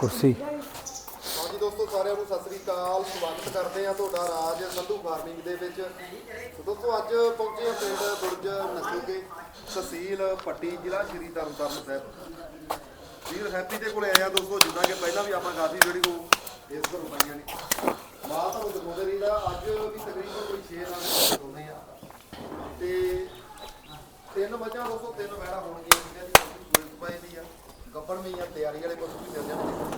ਕੁਰਸੀ। ਹਾਂਜੀ ਦੋਸਤੋ, ਸਾਰਿਆਂ ਨੂੰ ਸਤਿ ਸ੍ਰੀ ਅਕਾਲ। ਸਵਾਗਤ ਕਰਦੇ ਆ ਤੁਹਾਡਾ ਰਾਜ ਸੰਧੂ ਫਾਰਮਿੰਗ ਦੇ ਵਿੱਚ। ਦੋਸਤੋ, ਅੱਜ ਪਹੁੰਚੇ ਆ ਪਿੰਡ ਬੁਰਜ ਨਸੂਕੇ ਤਹਿਸੀਲ ਪੱਟੀ, ਜ਼ਿਲ੍ਹਾ ਸ਼੍ਰੀ ਤਰਨਤਾਰਨ ਸਾਹਿਬ। ਵੀਰ ਹੈਪੀ ਦੇ ਕੋਲੇ ਆਏ ਆ ਦੋਸਤੋ, ਜਿੱਦਾਂ ਕਿ ਪਹਿਲਾਂ ਵੀ ਆਪਾਂ ਕਾਫੀ ਵੀਡੀਓ ਇਸ ਤੋਂ ਪਾਈਆਂ ਨੇ ਮਾਂ ਤੁਹਾਨੂੰ ਦਿਖਾਉਂਦੇ ਰਹੀਦਾ ਅੱਜ ਵੀ ਤਕਰੀਬਨ ਕੋਈ 6 ਨਾਲ ਦਿਖਾਉਂਦੇ ਆ। ਤੇ ਤਿੰਨ ਮੱਝਾਂ ਦੋਸਤੋ, ਤਿੰਨ ਵੈੜਾ ਹੋਣਗੀਆਂ ਠੀਕ ਹੈ ਜੀ ਕੋਈ ਦੀ ਆ। ਗੱਬਣ ਵੀ ਆ, ਤਿਆਰੀ ਵਾਲੇ ਪਸ਼ੂ ਵੀ ਮਿਲ ਜਾਣਗੇ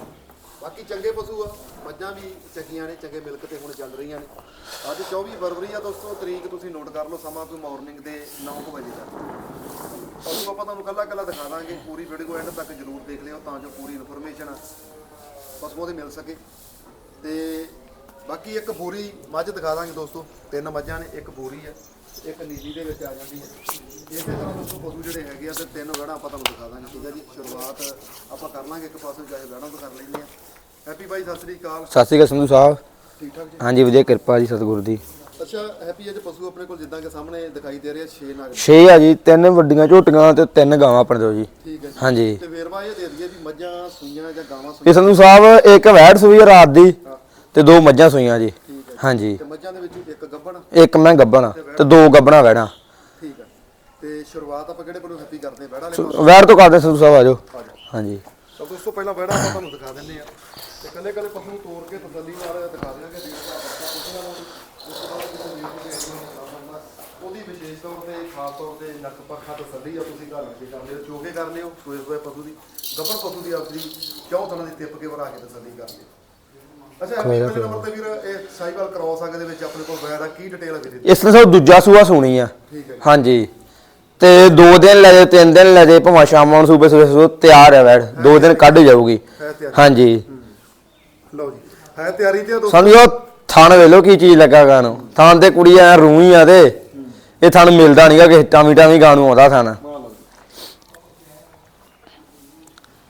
ਬਾਕੀ ਚੰਗੇ ਪਸ਼ੂ ਆ, ਮੱਝਾਂ ਵੀ ਚੰਗੀਆਂ ਨੇ, ਚੰਗੇ ਮਿਲਕ ਤੇ ਹੁਣ ਚੱਲ ਰਹੀਆਂ ਨੇ। ਅੱਜ 24 ਫਰਵਰੀ ਆ ਦੋਸਤੋ, ਤਰੀਕ ਤੁਸੀਂ ਨੋਟ ਕਰ ਲਓ, ਸਮਾਂ ਕੋਈ ਮਾਰਨਿੰਗ ਦੇ 9 ਵਜੇ ਦਾ ਪਸ਼ੂ ਆਪਾਂ ਤੁਹਾਨੂੰ ਕੱਲਾ ਕੱਲਾ ਦਿਖਾ ਦਾਂਗੇ, ਪੂਰੀ ਵੀਡੀਓ ਐਂਡ ਤੱਕ ਜਰੂਰ ਦੇਖ ਲਿਓ, ਤਾਂ ਜੋ ਪੂਰੀ ਇਨਫੋਰਮੇਸ਼ਨ ਪਸ਼ੂਆਂ ਦੀ ਮਿਲ ਸਕੇ। ਤੇ ਬਾਕੀ ਇੱਕ ਬੋਰੀ ਮੱਝ ਦਿਖਾ ਦਾਂਗੇ ਦੋਸਤੋ, ਤਿੰਨ ਮੱਝਾਂ ਨੇ, ਇੱਕ ਬੋਰੀ ਆ। ਇੱਕ ਨੀਲੀ ਦੇ ਵਿੱਚ ਆ ਜਾਂਦੀ ਹੈ। ਇਸੇ ਤਰ੍ਹਾਂ ਦੋਸਤੋ ਪਸ਼ੂ ਜਿਹੜੇ ਹੈਗੇ ਆ ਤੇ ਤਿੰਨ ਗੜਾ ਆਪਾਂ ਤੁਹਾਨੂੰ ਦਿਖਾ ਦਾਂਗੇ ਠੀਕ ਹੈ ਜੀ? ਸ਼ੁਰੂਆਤ ਆਪਾਂ ਕਰ ਲਾਂਗੇ ਇੱਕ ਪਾਸੇ ਚਾਹੇ ਗੜਾ ਤੋਂ ਕਰ ਲੈਂਦੇ ਆ ਹੈਪੀ ਬਾਈ ਸਤਿ ਸ੍ਰੀ ਅਕਾਲ। ਸਤਿ ਸ਼੍ਰੀ ਅਕਾਲ ਸੰਧੂ ਸਾਹਿਬ। ਠੀਕ ਠਾਕ ਜੀ? ਹਾਂਜੀ ਵਧੀਆ ਕਿਰਪਾ ਜੀ ਸਤਿਗੁਰੂ ਦੀ। ਅੱਛਾ ਹੈਪੀ ਅੱਜ ਪਸ਼ੂ ਆਪਣੇ ਕੋਲ ਜਿੱਦਾਂ ਕਿ ਸਾਹਮਣੇ ਦਿਖਾਈ ਦੇ ਰਹੇ ਆ 6 ਨਗ। 6 ਆ ਜੀ ਤਿੰਨ ਵੱਡੀਆਂ ਝੋਟੀਆਂ ਤੇ ਤਿੰਨ ਗਾਵਾਂ ਆਪਣੇ ਤੋਂ ਜੀ। ਠੀਕ ਹੈ ਜੀ। ਹਾਂਜੀ। ਤੇ ਵੇਰਵਾ ਇਹ ਦੇ ਦਈਏ ਵੀ ਮੱਝਾਂ ਸੂਈਆਂ ਜਾਂ ਗਾਵਾਂ ਇਹ ਸੂਈਆਂ? ਸੰਧੂ ਸਾਹਿਬ ਇੱਕ ਵੈੜ ਸੂਈ ਆ ਰਾਤ ਦੀ ਤੇ ਦੋ ਮੱਝਾਂ ਸੂਈਆਂ ਜੀ। ਹਾਂਜੀ। ਤੇ ਮੱਝਾਂ ਦੇ ਵਿੱਚ ਇੱਕ ਗੱਭਣ ਇੱਕ ਮੈਂ ਗੱਬਣ ਤੇ ਦੋ ਗੱਬਣਾ ਵੈੜਾਂ ਠੀਕ ਹੈ ਤੇ ਸ਼ੁਰੂਆਤ ਆਪਾਂ ਕਿਹੜੇ ਬਣੂ ਹੈਪੀ ਕਰਦੇ ਆ ਬੈੜਾ ਵਾਲੇ ਪਾਸੇ? ਵੈੜ ਤੋਂ ਕਰਦੇ ਸੰਧੂ ਸਾਹਿਬ ਆਜੋ ਆ ਹਾਂਜੀ। ਸੋ ਦੋਸਤੋ ਪਹਿਲਾਂ ਬੈੜਾ ਆਪਾਂ ਤੁਹਾਨੂੰ ਦਿਖਾ ਦਿੰਦੇ ਆ। ਤੇ ਕੱਲੇ ਕੱਲੇ ਪਸ਼ੂ ਨੂੰ ਤੋੜ ਕੇ ਤਸੱਲੀ ਨਾਲ ਦਿਖਾ ਦਿਆਂਗੇ। ਵੀਰ ਤੋਂ ਵੀਰ ਲਓ ਉਹਦੀ ਵਿਸ਼ੇਸ਼ ਤੌਰ ਤੇ ਖਾਸ ਤੌਰ ਤੇ ਨੱਕ ਪੱਖਾ ਤਸੱਲੀ ਆ ਤੁਸੀਂ ਘਰ ਵਿੱਚ ਕਰ ਲਿਓ ਚੋਕੇ ਕਰ ਲਿਓ ਸੋਏ ਸੋਏ ਪਸ਼ੂ ਦੀ ਗੱਭਣ ਪਸ਼ੂ ਦੀ ਆਪਦੀ ਕਿਉਂ ਥਣਾ ਦੀ ਟਿੱਪ ਕੇ ਵਰਾ ਕੇ ਤਸੱਲੀ ਕਰ ਲਿਓ। ਅੱਛਾ ਕੋਈ ਨਾ, ਪਹਿਲੇ ਨੰਬਰ ਤੇ ਵੀਰ ਇਹ ਸਾਈਕਲ ਕ੍ਰੋਸ ਆਗੇ ਦੇ ਵਿੱਚ ਆਪਣੇ ਕੋਲ ਵੈਰਾ ਕੀ ਡਿਟੇਲ ਹੈ ਵੀਰ ਇਸ ਤਰ੍ਹਾਂ ਦੂਜਾ ਸੂਆ ਸੁਣੀ ਆ। ਠੀਕ ਹੈ ਜੀ। ਹਾਂਜੀ। ਤੇ ਦੋ ਦਿਨ ਲੈ ਜੇ ਤਿੰਨ ਦਿਨ ਲੈ ਜੇ ਭਾਵੇਂ ਸ਼ਾਮਾਂ ਨੂੰ ਸੂਬੇ ਸੂਬੇ ਤਿਆਰ ਹੈ ਵੈੜ ਦੋ ਦਿਨ ਕੱਢ ਜਾਊਗੀ। ਹਾਂਜੀ। ਲਓ ਜੀ। ਹੈ ਤਿਆਰੀ ਤੇ ਆ ਦੋਸਤੋ? ਸਮਝੋ ਥਣ ਵੇਲੋ ਕੀ ਚੀਜ਼ ਲੱਗਾ ਗਾਂ ਨੂੰ ਥਣ ਤੇ ਕੁੜੀ ਐ ਰੂਹੀ ਆ ਤੇ ਇਹ ਥਣ ਮਿਲਦਾ ਨਹੀਂਗਾ ਕਿ ਟਾਮੀ ਟਾਮੀ ਗਾਂ ਨੂੰ ਆਉਂਦਾ ਥਣ ਮਾਂ ਲਓ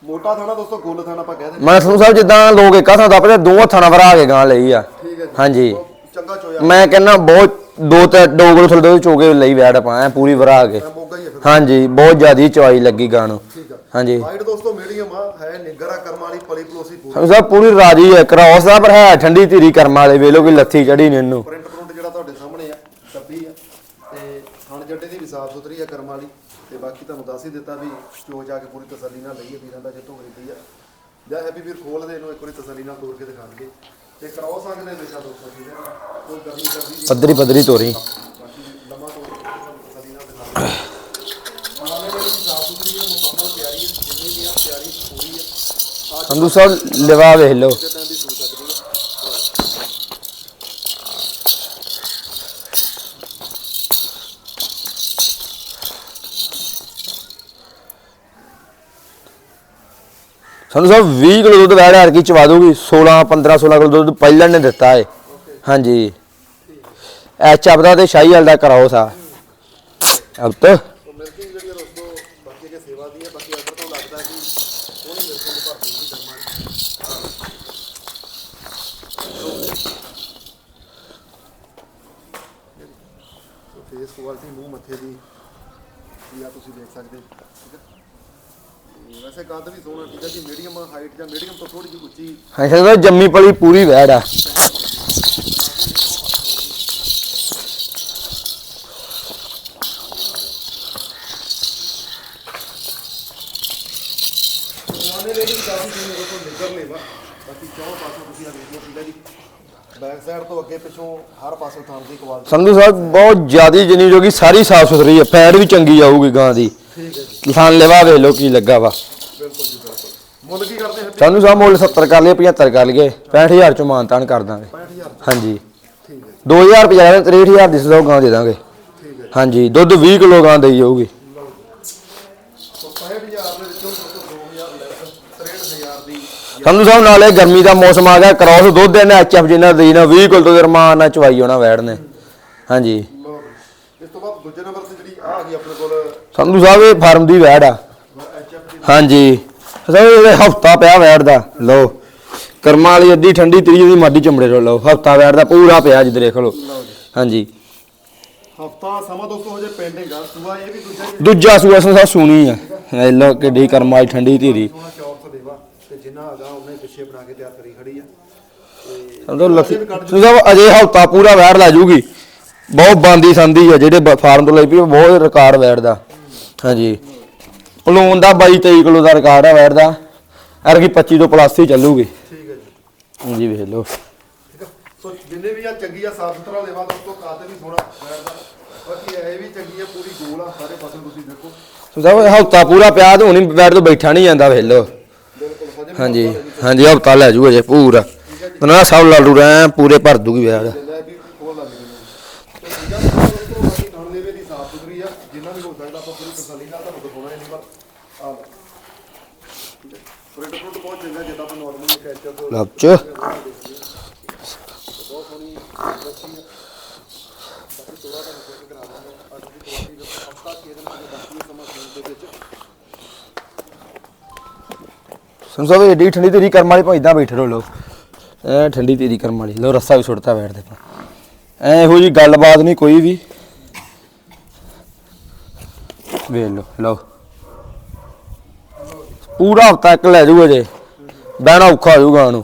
ਜੀ। ਮੋਟਾ ਥਾਣਾ ਦੋਸਤੋ ਗੁੱਲ ਥਾਣਾ ਆਪਾਂ ਕਹਿ ਦਿੰਦੇ ਮੈਂ ਸੰਧੂ ਸਾਹਿਬ ਜਿੱਦਾਂ ਲੋਕ ਇੱਕਾ ਥਾਂ ਦੱਪਦੇ ਦੋ ਥਣਾ ਭਰਾ ਕੇ ਗਾਂ ਲਈ ਆ। ਠੀਕ ਹੈ ਜੀ। ਹਾਂਜੀ। ਉਹ ਚੰਗਾ ਚੋਇਆ। ਮੈਂ ਕਹਿੰਦਾ ਬਹੁਤ ਦੋ ਤੇ ਦੋ ਕੋਲ ਥੋੜੇ ਦੋ ਚੋਕੇ ਲਈ ਵੈੜ ਐ ਪੂਰੀ ਭਰਾ ਕੇ। ਮੈਂ ਮੋਗਾ ਹੀ ਹੈ ਫਿਰ। ਹਾਂਜੀ ਬਹੁਤ ਜ਼ਿਆਦੀ ਚਵਾਈ ਲੱਗੀ ਗਾਂ ਨੂੰ। ਠੀਕ ਆ। ਹਾਂਜੀ। ਹਾਈਟ ਦੋਸਤੋ ਮੀਡੀਅਮ ਆ ਹੈ ਨਿਗਰਾ ਕਰਮ ਵਾਲੀ ਪਲੀ ਪਲੋਸੀ ਪੂਰੀ। ਸਾਹਿਬ ਪੂਰੀ ਰਾਜੀ ਹੈ ਕ੍ਰਾਸ ਦਾ ਪਰ ਹੈ ਠੰਡੀ ਧੀਰੀ ਕਰਮ ਵਾਲੇ ਵੇਲੋ ਕੀ ਲੱਥੀ ਚੜੀ ਨੇ ਇਹਨੂੰ। ਪ੍ਰਿੰਟ ਪ੍ਰਿੰਟ ਜਿਹੜਾ ਤੁਹਾਡੇ ਸਾਹਮਣੇ ਆ ਕੱਬੀ ਆ ਤੇ ਥਣ ਜੱਡੇ ਦੀ ਵੀ ਸਾਫ਼ ਸੁਥਰੀ ਆ ਕਰਮ ਵਾਲੀ। ਬਾਕੀ ਤੁਹਾਨੂੰ ਦੱਸ ਹੀ ਦਿੱਤਾ ਵੀ ਚੋ ਜਾ ਕੇ ਪੂਰੀ ਤਸੱਲੀ ਨਾਲ ਲਈਏ ਵੀਰਾਂ ਦਾ ਜਿੱਥੋਂ ਖਰੀਦੀ ਆ। ਜਾਂ ਹੈਪੀ ਵੀਰ ਖੋਲ ਦੇ ਇਹਨੂੰ ਇੱਕ ਵਾਰੀ ਤਸੱਲੀ ਨਾਲ ਤੋੜ ਕੇ ਦਿਖਾਣਗੇ। ਤੇ ਕਰਾਓ ਸਕਦੇ ਵਿਸ਼ਾ ਦੋਸਤੋ ਨਾ? ਕੋਈ ਗਰਮੀ ਕਰਦੀ ਜੀ ਪੱਧਰੀ ਪੱਧਰੀ ਤੋਰੀ। ਬਾਕੀ ਲੰਮਾ ਤੋੜ ਕੇ ਤੁਹਾਨੂੰ ਤਸੱਲੀ ਨਾਲ ਦਿਖਾਣਗੇ ਮਾਮਲੇ ਵਾਲੀ ਵੀ ਸਾਫ਼ ਸੁਥਰੀ ਹੈ ਮੁਕੰਮਲ ਤਿਆਰੀ ਹੈ ਜਿੰਨੀ ਵੀ ਆ ਤਿਆਰੀ ਪੂਰੀ ਆ। ਅੱਜ ਸੰਧੂ ਸਾਹਿਬ ਲਿਵਾ ਵੇਖ ਲਓ। ਸਾਨੂੰ ਸਾਹਿਬ 20 ਕਿਲੋ ਦੁੱਧ ਵੈੜ ਹਰ ਕੀ ਚਵਾ ਦੂਗੀ 16 15 16 ਕਿਲੋ ਦੁੱਧ ਪਹਿਲਾਂ ਨੇ ਦਿੱਤਾ ਏ। ਹਾਂਜੀ। ਐ ਚਪਦਾ ਤੇ ਸ਼ਾਹੀ ਵਾਲ ਕਰਾਓ ਸਾ। ਅਬ ਤੋ ਫੇਸ ਕੁਆਲਿਟੀ ਮੂੰਹ ਮੱਥੇ ਦੀ। ਇਹ ਆ ਤੁਸੀਂ ਦੇਖ ਸਕਦੇ। ਠੀਕ ਵੈਸੇ ਕੱਦ ਵੀ ਸੋਹਣਾ ਠੀਕ ਹੈ ਜੀ ਮੀਡੀਅਮ ਹਾਈਟ ਜਾਂ ਮੀਡੀਅਮ ਤੋਂ ਥੋੜੀ ਜਿਹੀ ਉੱਚੀ। ਹਾਂ ਸੰਧੂ ਸਾਹਿਬ ਜੰਮੀ ਪਲੀ ਪੂਰੀ ਵੈੜ ਆ। ਉਹਨੇ ਲੈ ਕੇ ਵੀ ਕਾਫੀ ਜਿਵੇਂ ਦੇਖੋ ਨਿੱਗਰ ਲੇਵਾ ਬਾਕੀ ਚੌਂ ਪਾਸੋਂ ਤੁਸੀਂ ਆ ਵੇਖ ਲਓ ਠੀਕ ਹੈ ਜੀ। ਬੈਕ ਸਾਈਡ ਤੋਂ ਅੱਗੇ ਪਿੱਛੋਂ ਹਰ ਪਾਸੋਂ ਥਾਂ ਦੀ ਕੁਆਲਿਟੀ ਸੰਧੂ ਸਾਹਿਬ ਬਹੁਤ ਜ਼ਿਆਦੀ ਜਨੀ ਜੋ ਕਿ ਸਾਰੀ ਸਾਫ਼ ਸੁਥਰੀ ਹੈ ਫੈਟ ਵੀ ਚੰਗੀ ਆਊਗੀ ਗਾਂ ਦੀ। ਕਿਸਾਨ ਲਿਵਾ ਵੇਖ ਕੀ ਲੱਗਾ ਵਾ। ਬਿਲਕੁਲ ਜੀ ਬਿਲਕੁਲ ਮੁੱਲ ਕੀ ਕਰਦੇ ਹੈ ਸੰਧੂ ਸਾਹਿਬ ਮੁੱਲ 70 ਕਰ ਲਈਏ 75 ਕਰ ਲਈਏ 65000 ਚੋਂ ਮਾਨਤਾਨ ਕਰ ਦਾਂਗੇ। 65000 ਹਾਂਜੀ। ਠੀਕ ਹੈ। 2000 ਰੁਪਏ ਦਾ 63000 ਦੀ ਸਲੋ ਗਾਂ ਦੇ ਦਾਂਗੇ। ਠੀਕ ਹੈ। ਹਾਂਜੀ ਦੁੱਧ 20 ਕਿਲੋ ਗਾਂ ਦੇਈ ਜਾਊਗੀ। ਸੋ 65000 ਦੇ ਵਿੱਚੋਂ ਦੋਸਤੋ 2000 ਲੈਸ 63000 ਦੀ ਸੰਧੂ ਸਾਹਿਬ ਨਾਲੇ ਗਰਮੀ ਦਾ ਮੌਸਮ ਆ ਗਿਆ ਕ੍ਰਾਸ ਦੁੱਧ ਇਹਨਾਂ ਐਚਐਫ ਜਿੰਨਾ ਦੇਈ ਨਾ 20 ਕਿਲੋ ਤੋਂ ਰਮਾਨ ਨਾਲ ਚਵਾਈ ਹੋਣਾ ਵੈੜ ਨੇ। ਹਾਂਜੀ। ਇਸ ਤੋਂ ਬਾਅਦ ਦੂਜੇ ਨੰਬਰ ਤੇ ਜਿਹੜੀ ਆ ਗਈ ਆਪਣੇ ਸੰਧੂ ਸਾਹਿਬ ਇਹ ਫਾਰਮ ਦੀ ਵੈੜ ਆ। ਹਾਂਜੀ। ਸਾਹਿਬ ਇਹ ਹਫਤਾ ਪਿਆ ਵੈੜ ਦਾ। ਲਓ ਕਰਮਾਂ ਵਾਲੀ ਅੱਧੀ ਠੰਡੀ ਤਰੀ ਦੀ ਮਾਡੀ ਚਮੜੇ ਲਓ। ਹਫਤਾ ਵੈੜ ਦਾ ਪੂਰਾ ਪਿਆ ਜਿੱਦ ਦੇਖ ਲਓ। ਹਾਂਜੀ। ਹਫਤਾ ਸਮਾਂ ਦੋਸਤੋ ਹਜੇ ਪੈਂਡਿੰਗ ਆ ਸੂਆ ਇਹ ਵੀ ਦੂਜਾ ਹੀ ਦੂਜਾ ਸੂਆ ਸਾਹਿਬ ਸੂਣੀ ਆ। ਇਹ ਲਓ ਕਿੱਡੀ ਕਰਮਾਂ ਵਾਲੀ ਠੰਡੀ ਧੀਰੀ। ਸੋਹਣਾ ਚੌਕ ਤੋਂ ਦੇਵਾ ਤੇ ਜਿੰਨਾ ਹੈਗਾ ਉਹਨੇ ਪਿੱਛੇ ਬਣਾ ਕੇ ਤਿਆਰ ਕਰੀ ਖੜੀ ਆ। ਲੱਸੀ ਤੁਸੀਂ ਸਾਹਿਬ ਅਜੇ ਹਫਤਾ ਪੂਰਾ ਵੈੜ ਲੈ ਜੂਗੀ। ਬਹੁਤ ਬੰਦੀ ਸੰਦੀ ਆ ਜਿਹੜੇ ਫਾਰਮ ਤੋਂ ਲਈ ਵੀ ਬਹੁਤ ਰਿਕਾਰਡ ਵੈੜ ਦਾ। ਹਾਂਜੀ। ਪਲੂਨ ਦਾ 22 23 ਕਿਲੋ ਦਾ ਰਿਕਾਰਡ ਆ ਵੈੜ ਦਾ। ਅਰਗੀ 25 ਤੋਂ ਪਲੱਸ ਹੀ ਚੱਲੂਗੀ। ਠੀਕ ਹੈ ਜੀ। ਹਾਂਜੀ ਵੇਖ ਲਓ। ਠੀਕ ਆ। ਸੋ ਜਿੰਨੇ ਵੀ ਆ ਚੰਗੀ ਆ ਸਾਫ਼ ਸੁਥਰਾ ਲੈਵਾ ਦੋਸਤੋ ਕਾਤੇ ਵੀ ਸੋਹਣਾ ਬੈਠਦਾ ਬਾਕੀ ਇਹ ਵੀ ਚੰਗੀ ਆ ਪੂਰੀ ਗੋਲ ਆ ਸਾਰੇ ਪਾਸੇ ਤੁਸੀਂ ਦੇਖੋ। ਤੁਸੀਂ ਸਾਹਿਬ ਹਫਤਾ ਪੂਰਾ ਪਿਆ ਤੇ ਹੁਣੀ ਤੋਂ ਬੈਠਾ ਨਹੀਂ ਜਾਂਦਾ ਵੇਖ ਲਓ। ਹਜੇ ਹਾਂਜੀ ਹਫਤਾ ਲੈ ਜੂ ਅਜੇ ਪੂਰਾ ਉਹਨਾਂ ਸਭ ਲਾਲੂ ਰਹਿ ਪੂਰੇ ਭਰ ਦੂਗੀ ਵੀ ਖੋਲ ਲੱਗ ਜਾਂਦੇ ਤੇ ਠੀਕ ਆ ਦੋਸਤੋ ਬਾਕੀ ਖਾਣ ਦੇ ਦੀ ਸਾਫ਼ ਸੁਥਰੀ ਆ ਜਿੰਨਾ ਵੀ ਹੋ ਸਕਦਾ ਆਪਾਂ ਪੂਰੀ ਤਸੱਲੀ ਨਾਲ ਤੁਹਾਨੂੰ ਦਿਖਾਉਣਾ ਹੀ ਨਹੀਂ ਪਰ ਆ ਬਹੁਤ ਚੰਗਾ ਜਿੱਦਾਂ ਆਪਾਂ ਨਾਰਮਲੀ ਕੈਚਰ ਲੱਭ ਚ ਬਹੁਤ ਸੋਹਣੀ ਬੱਚੀ ਆ ਬਾਕੀ ਥੋੜਾ ਤੁਹਾਨੂੰ ਚੈੱਕ ਕਰਾ ਦਾਂਗੇ ਅੱਜ ਦੀ ਕੁਆਲਿਟੀ ਦਾ ਹਫਤਾ ਕੇ ਦਿਨ ਦੇ ਬਾਕੀ ਸਮਾਂ ਦੇ ਵਿੱਚ ਸੁਣ ਸਾਹਿਬ, ਏਡੀ ਠੰਡੀ ਤੇਰੀ ਕਰਮ ਵਾਲੀ ਭਾਈ ਇਦਾਂ ਬੈਠੇ ਰਹੋ ਲੋ ਐ ਠੰਡੀ ਤੇਰੀ ਕਰਮ ਵਾਲੀ। ਲੋ ਰੱਸਾ ਵੀ ਸੁੱਟਤਾ ਬੈਠ ਦੇ ਐ ਇਹੋ ਜੀ ਗੱਲਬਾਤ ਨਹੀਂ ਕੋਈ ਵੀ। ਵੇਖ ਲੋ ਲਓ। ਪੂਰਾ ਹਫਤਾ ਇੱਕ ਲੈ ਜੂਗਾ ਜੇ। ਬਹਿਣਾ ਔਖਾ ਹੋ ਜਾਊਗਾ ਉਹਨੂੰ।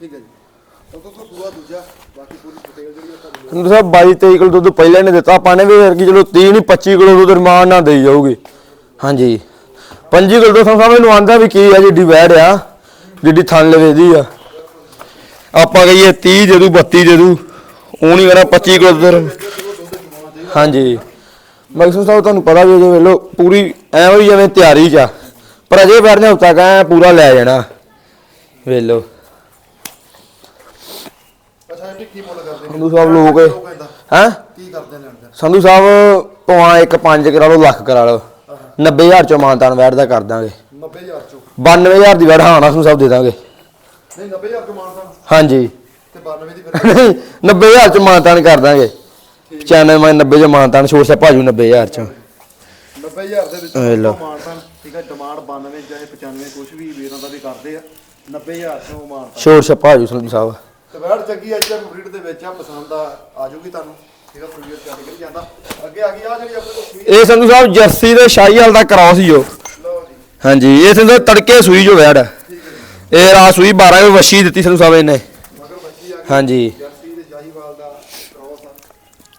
ਠੀਕ ਹੈ ਜੀ ਤਾਂ ਦੋਸਤੋ ਦੂਆ ਦੂਜਾ ਬਾਕੀ ਪੂਰੀ ਡਿਟੇਲ ਜਿਹੜੀ ਆ ਤੁਹਾਨੂੰ ਤੁਹਾਨੂੰ ਸਾਹਿਬ 22 23 ਕਿਲੋ ਦੁੱਧ ਪਹਿਲਾਂ ਨੇ ਦਿੱਤਾ। ਆਪਾਂ ਨੇ ਵੀ ਵਰਗੀ ਚਲੋ 30 ਨਹੀਂ 25 ਕਿਲੋ ਦੁੱਧ ਰਮਾਨ ਨਾਲ ਦੇਈ ਜਾਊਗੀ। ਹਾਂਜੀ। 25 ਕਿਲੋ ਤੋਂ ਸਾਹਿਬ ਇਹਨੂੰ ਆਂਦਾ ਵੀ ਕੀ ਆ ਜਿੱਡੀ ਵੈੜ ਆ ਜਿੱਡੀ ਥਣ ਲਵੇ ਦੀ ਆ। ਆਪਾਂ ਕਹੀਏ 30 ਦੇ ਦੂ 32 ਦੇ ਦੂ ਉਹ ਨਹੀਂ ਕਹਣਾ 25 ਕਿਲੋ ਦੁੱਧ ਹਾਂਜੀ। ਮੈਕਸਮ ਸਾਹਿਬ ਤੁਹਾਨੂੰ ਪਤਾ ਵੀ ਜੇ ਵੇਲੋ ਪੂਰੀ ਐਵੇਂ ਹੀ ਜਿਵੇਂ ਤਿਆਰੀ ਚ ਆ। ਪਰ ਅਜੇ ਵੈੜ ਨੇ ਹਫਤਾ ਕਾ ਪੂਰਾ ਲੈ ਜਾਣਾ। ਵੇਲੋ ਅੱਛਾ ਇਹ ਕੀ ਮੁੱਲ ਕਰਦੇ ਨੇ ਸੰਧੂ ਸਾਹਿਬ ਲੋਕ? ਹੈ? ਕੀ ਕਰਦੇ ਨੇ ਸੰਧੂ ਸਾਹਿਬ ਪਵਾ ਇੱਕ 5 ਕਰਾ ਲਓ ਲੱਖ ਕਰਾ ਲਓ। 90000 ਚੋਂ ਮਾਨਤਾਨ ਵੈਟ ਦਾ ਕਰ ਦਾਂਗੇ। 90000 ਚੋਂ? 92000 ਦੀ ਵੈਟ ਹਾਂ ਨਾ ਸਾਹਿਬ ਦੇ ਦਾਂਗੇ। ਨਹੀਂ 90000 ਤੋਂ ਮਾਨਸਾ ਹਾਂਜੀ। ਤੇ 92 ਦੀ ਫਿਰ? 90000 ਚ ਮਾਨਤਾਨ ਕਰ ਦਾਂਗੇ। ਚੈਨਲ ਮੈਂ 90 ਚ ਮਾਨਤਾਨ ਛੋੜ ਸੇ ਭਾਜੂ 90000 ਚ। 90000 ਦੇ ਵਿੱਚ। ਮਾਨਸਾ ਠੀਕ ਹੈ ਡਿਮਾਂਡ 92 ਜਾਂ 95 ਕੁਝ ਵੀ ਵੀਰਾਂ ਦਾ ਵੀ ਕਰਦੇ ਆ। 90000 ਚੋਂ ਮਾਨਸਾ ਛੋੜ ਸੇ ਭਾਜੂ ਸਾਹਿਬ। ਤੇ ਵੈੜ ਚੰਗੀ ਅੱਜ ਬਰੀਡ ਦੇ ਵਿੱਚ ਆ ਪਸੰਦ ਆ ਆ ਜੂਗੀ ਤੁਹਾਨੂੰ। ਠੀਕ ਆ ਫੁੱਲੀ ਚੱਲ ਕਰੀ ਜਾਂਦਾ। ਅੱਗੇ ਆ ਗਈ ਆ ਜਿਹੜੀ ਆਪਣੇ ਕੋਲ ਸੂਈ ਇਹ ਸੰਧੂ ਸਾਹਿਬ ਜਰਸੀ ਦੇ ਸ਼ਾਹੀਵਾਲ ਦਾ ਕਰਾਸ ਹੀ ਲਓ ਜੀ। ਹਾਂਜੀ ਇਹ ਸੰਧੂ ਸਾਹਿਬ ਤੜਕੇ ਸੂਈ ਜੋ ਵੈੜ ਠੀਕ ਹੈ ਜੀ। ਇਹ ਰਾਤ ਸੂਈ 12 ਵਜੇ ਵਸ਼ੀ ਦਿੱਤੀ ਸੰਧੂ ਸਾਹਿਬ ਇਹਨੇ। ਮਗਰ ਬੱਚੀ ਆ ਗਈ। ਹਾਂਜੀ। ਜਰਸੀ ਤੇ ਸ਼ਾਹੀਵਾਲ ਦਾ ਕ੍ਰੋਸ ਆ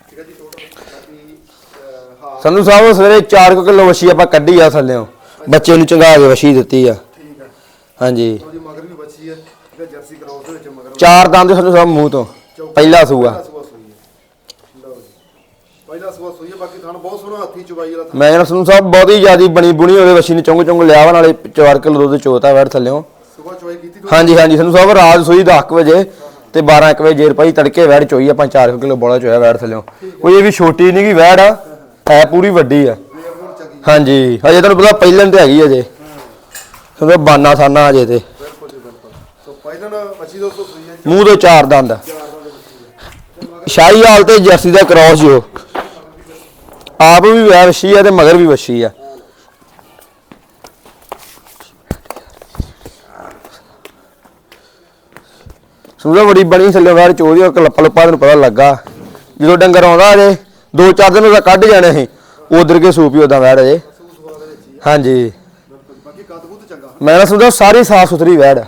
ਠੀਕ ਹੈ ਜੀ ਟੋਟਲ ਬਾਕੀ ਅਹ, ਹਾਂ ਸੰਧੂ ਸਾਹਿਬ ਸਵੇਰੇ 4 ਕਿਲੋ ਵਸ਼ੀ ਆਪਾਂ ਕੱਢੀ ਆ ਥੱਲਿਓ। ਬੱਚੇ ਨੂੰ ਚੰਗਾ ਕੇ ਵਸ਼ੀ ਦਿੱਤੀ ਆ। ਠੀਕ ਹੈ। ਹਾਂਜੀ। ਲਓ ਜੀ ਮਗਰ ਵੀ ਬੱਚੀ ਹੈ। ਠੀਕ ਹੈ ਜਰਸੀ ਕ੍ਰੋਸ ਦੇ ਵਿੱਚ ਮਗਰ। ਚਾਰ ਦੰਦ ਸੰਧੂ ਸਾਹਿਬ ਮੂੰਹ ਤੋਂ। ਪਹਿਲਾ ਸੂਆ ਪਹਿਲਾ ਸੂਆ ਸੂਈ ਹੈ ਲਓ ਜੀ ਪਹਿਲਾ ਹੈ ਬਾਕੀ ਬਹੁਤ ਸੋਹਣਾ ਹੱਥੀ ਵਾਲਾ ਮੈਂ ਜਨ ਸੰਧੂ ਸਾਹਿਬ ਬਹੁਤੀ ਜ਼ਿਆਦੀ ਬਣੀ ਬੁਣੀ ਹੋਵੇ ਵਸ਼ੀ ਨੂੰ ਚੁੰਗ ਚੁੰਗ ਲਿਆਵਾ ਨਾਲੇ 4 ਕਿਲੋ ਦੁੱਧ ਚੋਤਾ ਵੜ ਥੱਲਿਓ ਸੁਬਾ ਚੁਬਾਈ ਕੀਤੀ ਤੂੰ ਹਾਂਜੀ ਹਾਂਜੀ ਸੰਧੂ ਸਾਹਿਬ ਰਾਤ ਸੂਈ 10 ਵਜੇ ਤੇ 12 1 ਵਜੇ ਜੇਰ ਪਾਈ ਤੜਕੇ ਵੈੜ ਚੋਈ ਆਪਾਂ 4 ਕਿਲੋ ਬੋਲਾ ਚੋਇਆ ਵੈੜ ਥੱਲਿਓ ਕੋਈ ਇਹ ਵੀ ਛੋਟੀ ਨਹੀਂ ਗੀ ਵੈੜ ਆ ਹੈ ਪੂਰੀ ਵੱਡੀ ਆ। ਹਾਂਜੀ ਹਜੇ ਤੁਹਾਨੂੰ ਪਤਾ ਪਹਿਲਣ ਤੇ ਹੈਗੀ ਅਜੇ ਸਾਹਿਬ ਬਾਨਾ ਸਾਨਾ ਅਜੇ ਤੇ। ਬਿਲਕੁਲ ਜੀ ਬਿਲਕੁਲ। ਸੋ ਪਹਿਲਾਂ ਬੱਚੀ ਦੋਸਤੋ ਸੂਈ ਹੈ ਮੂੰਹ ਤੋਂ ਚਾਰ ਦੰਦ। ਦਾ। ਹੈ ਸ਼ਾਹੀ ਹਾਲ ਤੇ ਜਰਸੀ ਦਾ ਕ੍ਰਾਸ ਜੋ ਆਪ ਵੀ ਵਸ਼ੀ ਆ ਤੇ ਮਗਰ ਵੀ ਵਸ਼ੀ ਆ। ਸੁਣਦਾ ਬੜੀ ਬਣੀ ਥੱਲੇ ਵਾਰ ਉਹ ਕਲਪ ਲਪਾ ਨੂੰ ਪਤਾ ਲੱਗਾ। ਜਦੋਂ ਡੰਗਰ ਆਉਂਦਾ ਅਜੇ, ਦੋ ਚਾਰ ਦਿਨ ਉਹਦਾ ਕੱਢ ਜਾਣੇ ਸੀ। ਉਧਰ ਕੇ ਸੂਪੀ ਉਦਾਂ ਵੈੜ ਅਜੇ ਸੂ ਸੁਆ ਦੇ ਵਿੱਚ ਹਾਂਜੀ। ਬਾਕੀ ਕੱਦ ਕੁੱਦ ਚੰਗਾ ਮੈਂ ਨਾ ਸੁਣਦਾ ਸਾਰੀ ਸਾਫ਼ ਸੁਥਰੀ ਵੈੜ ਕੱਦ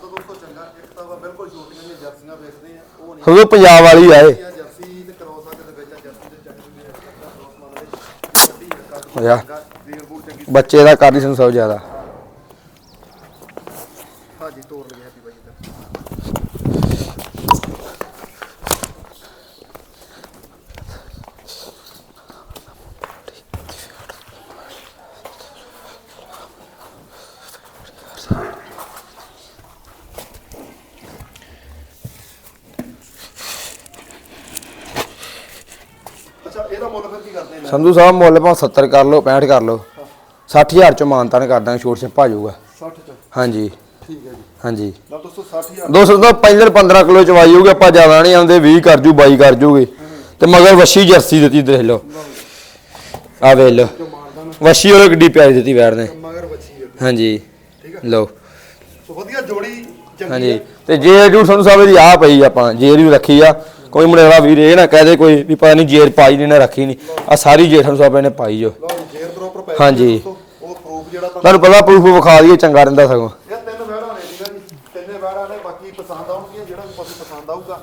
ਦੋਸਤੋ ਚੰਗਾ ਇੱਕ ਤਾਂ ਬਿਲਕੁਲ ਛੋਟੀਆਂ ਜਿਹੀਆਂ ਜਰਸੀਆਂ ਵੇਚਦੇ ਆ ਉਹ ਨਹੀਂ ਪੰਜਾਬ ਵਾਲੀ ਆ ਇਹ ਇਹ ਜਰਸੀ ਤੇ ਕ੍ਰੋਸ ਆ ਕੇ ਦੇ ਵਿੱਚ ਆ ਜਰਸੀ ਦੇ ਚੰਗੀ ਵੀ ਕ੍ਰੋਸ ਮੰਨ ਲੈ ਵੱਡੀ ਬੱਚੇ ਦਾ ਕਰਦੀ ਸੁਣ ਸਭ ਜ਼ਿਆਦਾ। ਹਾਜੀ ਤੋੜ ਲਗੇ ਹੈਪੀ ਬਾਈ ਇੱਧਰ ਅੱਛਾ ਇਹਦਾ ਮੁੱਲ ਫਿਰ ਕੀ ਕਰਦੇ ਨੇ ਸੰਧੂ ਸਾਹਿਬ ਮੁੱਲ ਭਾਵੇਂ 70 ਕਰ ਲਓ 65 ਕਰ ਲਓ 60000 ਚ ਮਾਨਤਾਨ ਕਰ ਦਾਂਗੇ ਛੋਟ ਸੇ ਭਾਜੂਗਾ 60 ਚ? ਹਾਂਜੀ। ਠੀਕ ਹੈ ਜੀ। ਹਾਂਜੀ। ਲਓ ਦੋਸਤੋ 60000 ਦੋਸਤੋ ਤਾਂ ਪਹਿਲੇ 15 ਕਿਲੋ ਚ ਵਾਈ ਹੋਊਗੀ ਆਪਾਂ ਜ਼ਿਆਦਾ ਨਹੀਂ ਆਉਂਦੇ 20 ਕਰ ਜੂ 22 ਕਰ ਜੂਗੇ। ਤੇ ਮਗਰ ਵਸ਼ੀ ਜਰਸੀ ਦਿੱਤੀ ਦੇਖ ਲਓ। ਆ ਵੇਖ ਲਓ। ਜੋ ਵਸ਼ੀ ਉਹ ਕਿੱਡੀ ਪਿਆਰੀ ਦਿੱਤੀ ਵੈੜ ਨੇ। ਮਗਰ ਹਾਂਜੀ। ਲਓ। ਸੋ ਵਧੀਆ ਜੋੜੀ ਹਾਂਜੀ। ਆ। ਤੇ ਜੇ ਜੂ ਸਾਨੂੰ ਸਾਹਿਬ ਦੀ ਆ ਪਈ ਆਪਾਂ ਜੇਰ ਵੀ ਰੱਖੀ ਆ ਕੋਈ ਮੁੰਡੇ ਵਾਲਾ ਵੀਰ ਇਹ ਨਾ ਕਹਦੇ ਕੋਈ ਵੀ ਪਤਾ ਨਹੀਂ ਜੇਰ ਪਾਈ ਨਹੀਂ ਨਾ ਰੱਖੀ ਨਹੀਂ ਆ ਸਾਰੀ ਜੇਰ ਸਾਨੂੰ ਸਾਹਿਬ ਨੇ ਪਾਈ ਜੋ। ਲਓ ਜੀ ਜੇਰ ਪ੍ਰੋਪਰ ਪੈ ਹਾਂਜੀ। ਦੋਸਤੋ, ਉਹ ਪ੍ਰੂਫ ਜਿਹੜਾ ਤੁਹਾਨੂੰ ਪਤਾ ਪ੍ਰੂਫ ਵਿਖਾ ਦਈਏ ਚੰਗਾ ਰਹਿੰਦਾ ਸਗੋਂ। ਇਹ ਤਿੰਨ ਵੈੜਾਂ ਨੇ ਠੀਕ ਆ ਜੀ। ਤਿੰਨੇ ਵੈੜਾਂ ਨੇ ਬਾਕੀ ਪਸੰਦ ਆਉਣਗੀਆਂ ਜਿਹੜਾ ਵੀ ਪਸ਼ੂ ਪਸੰਦ ਆਊਗਾ।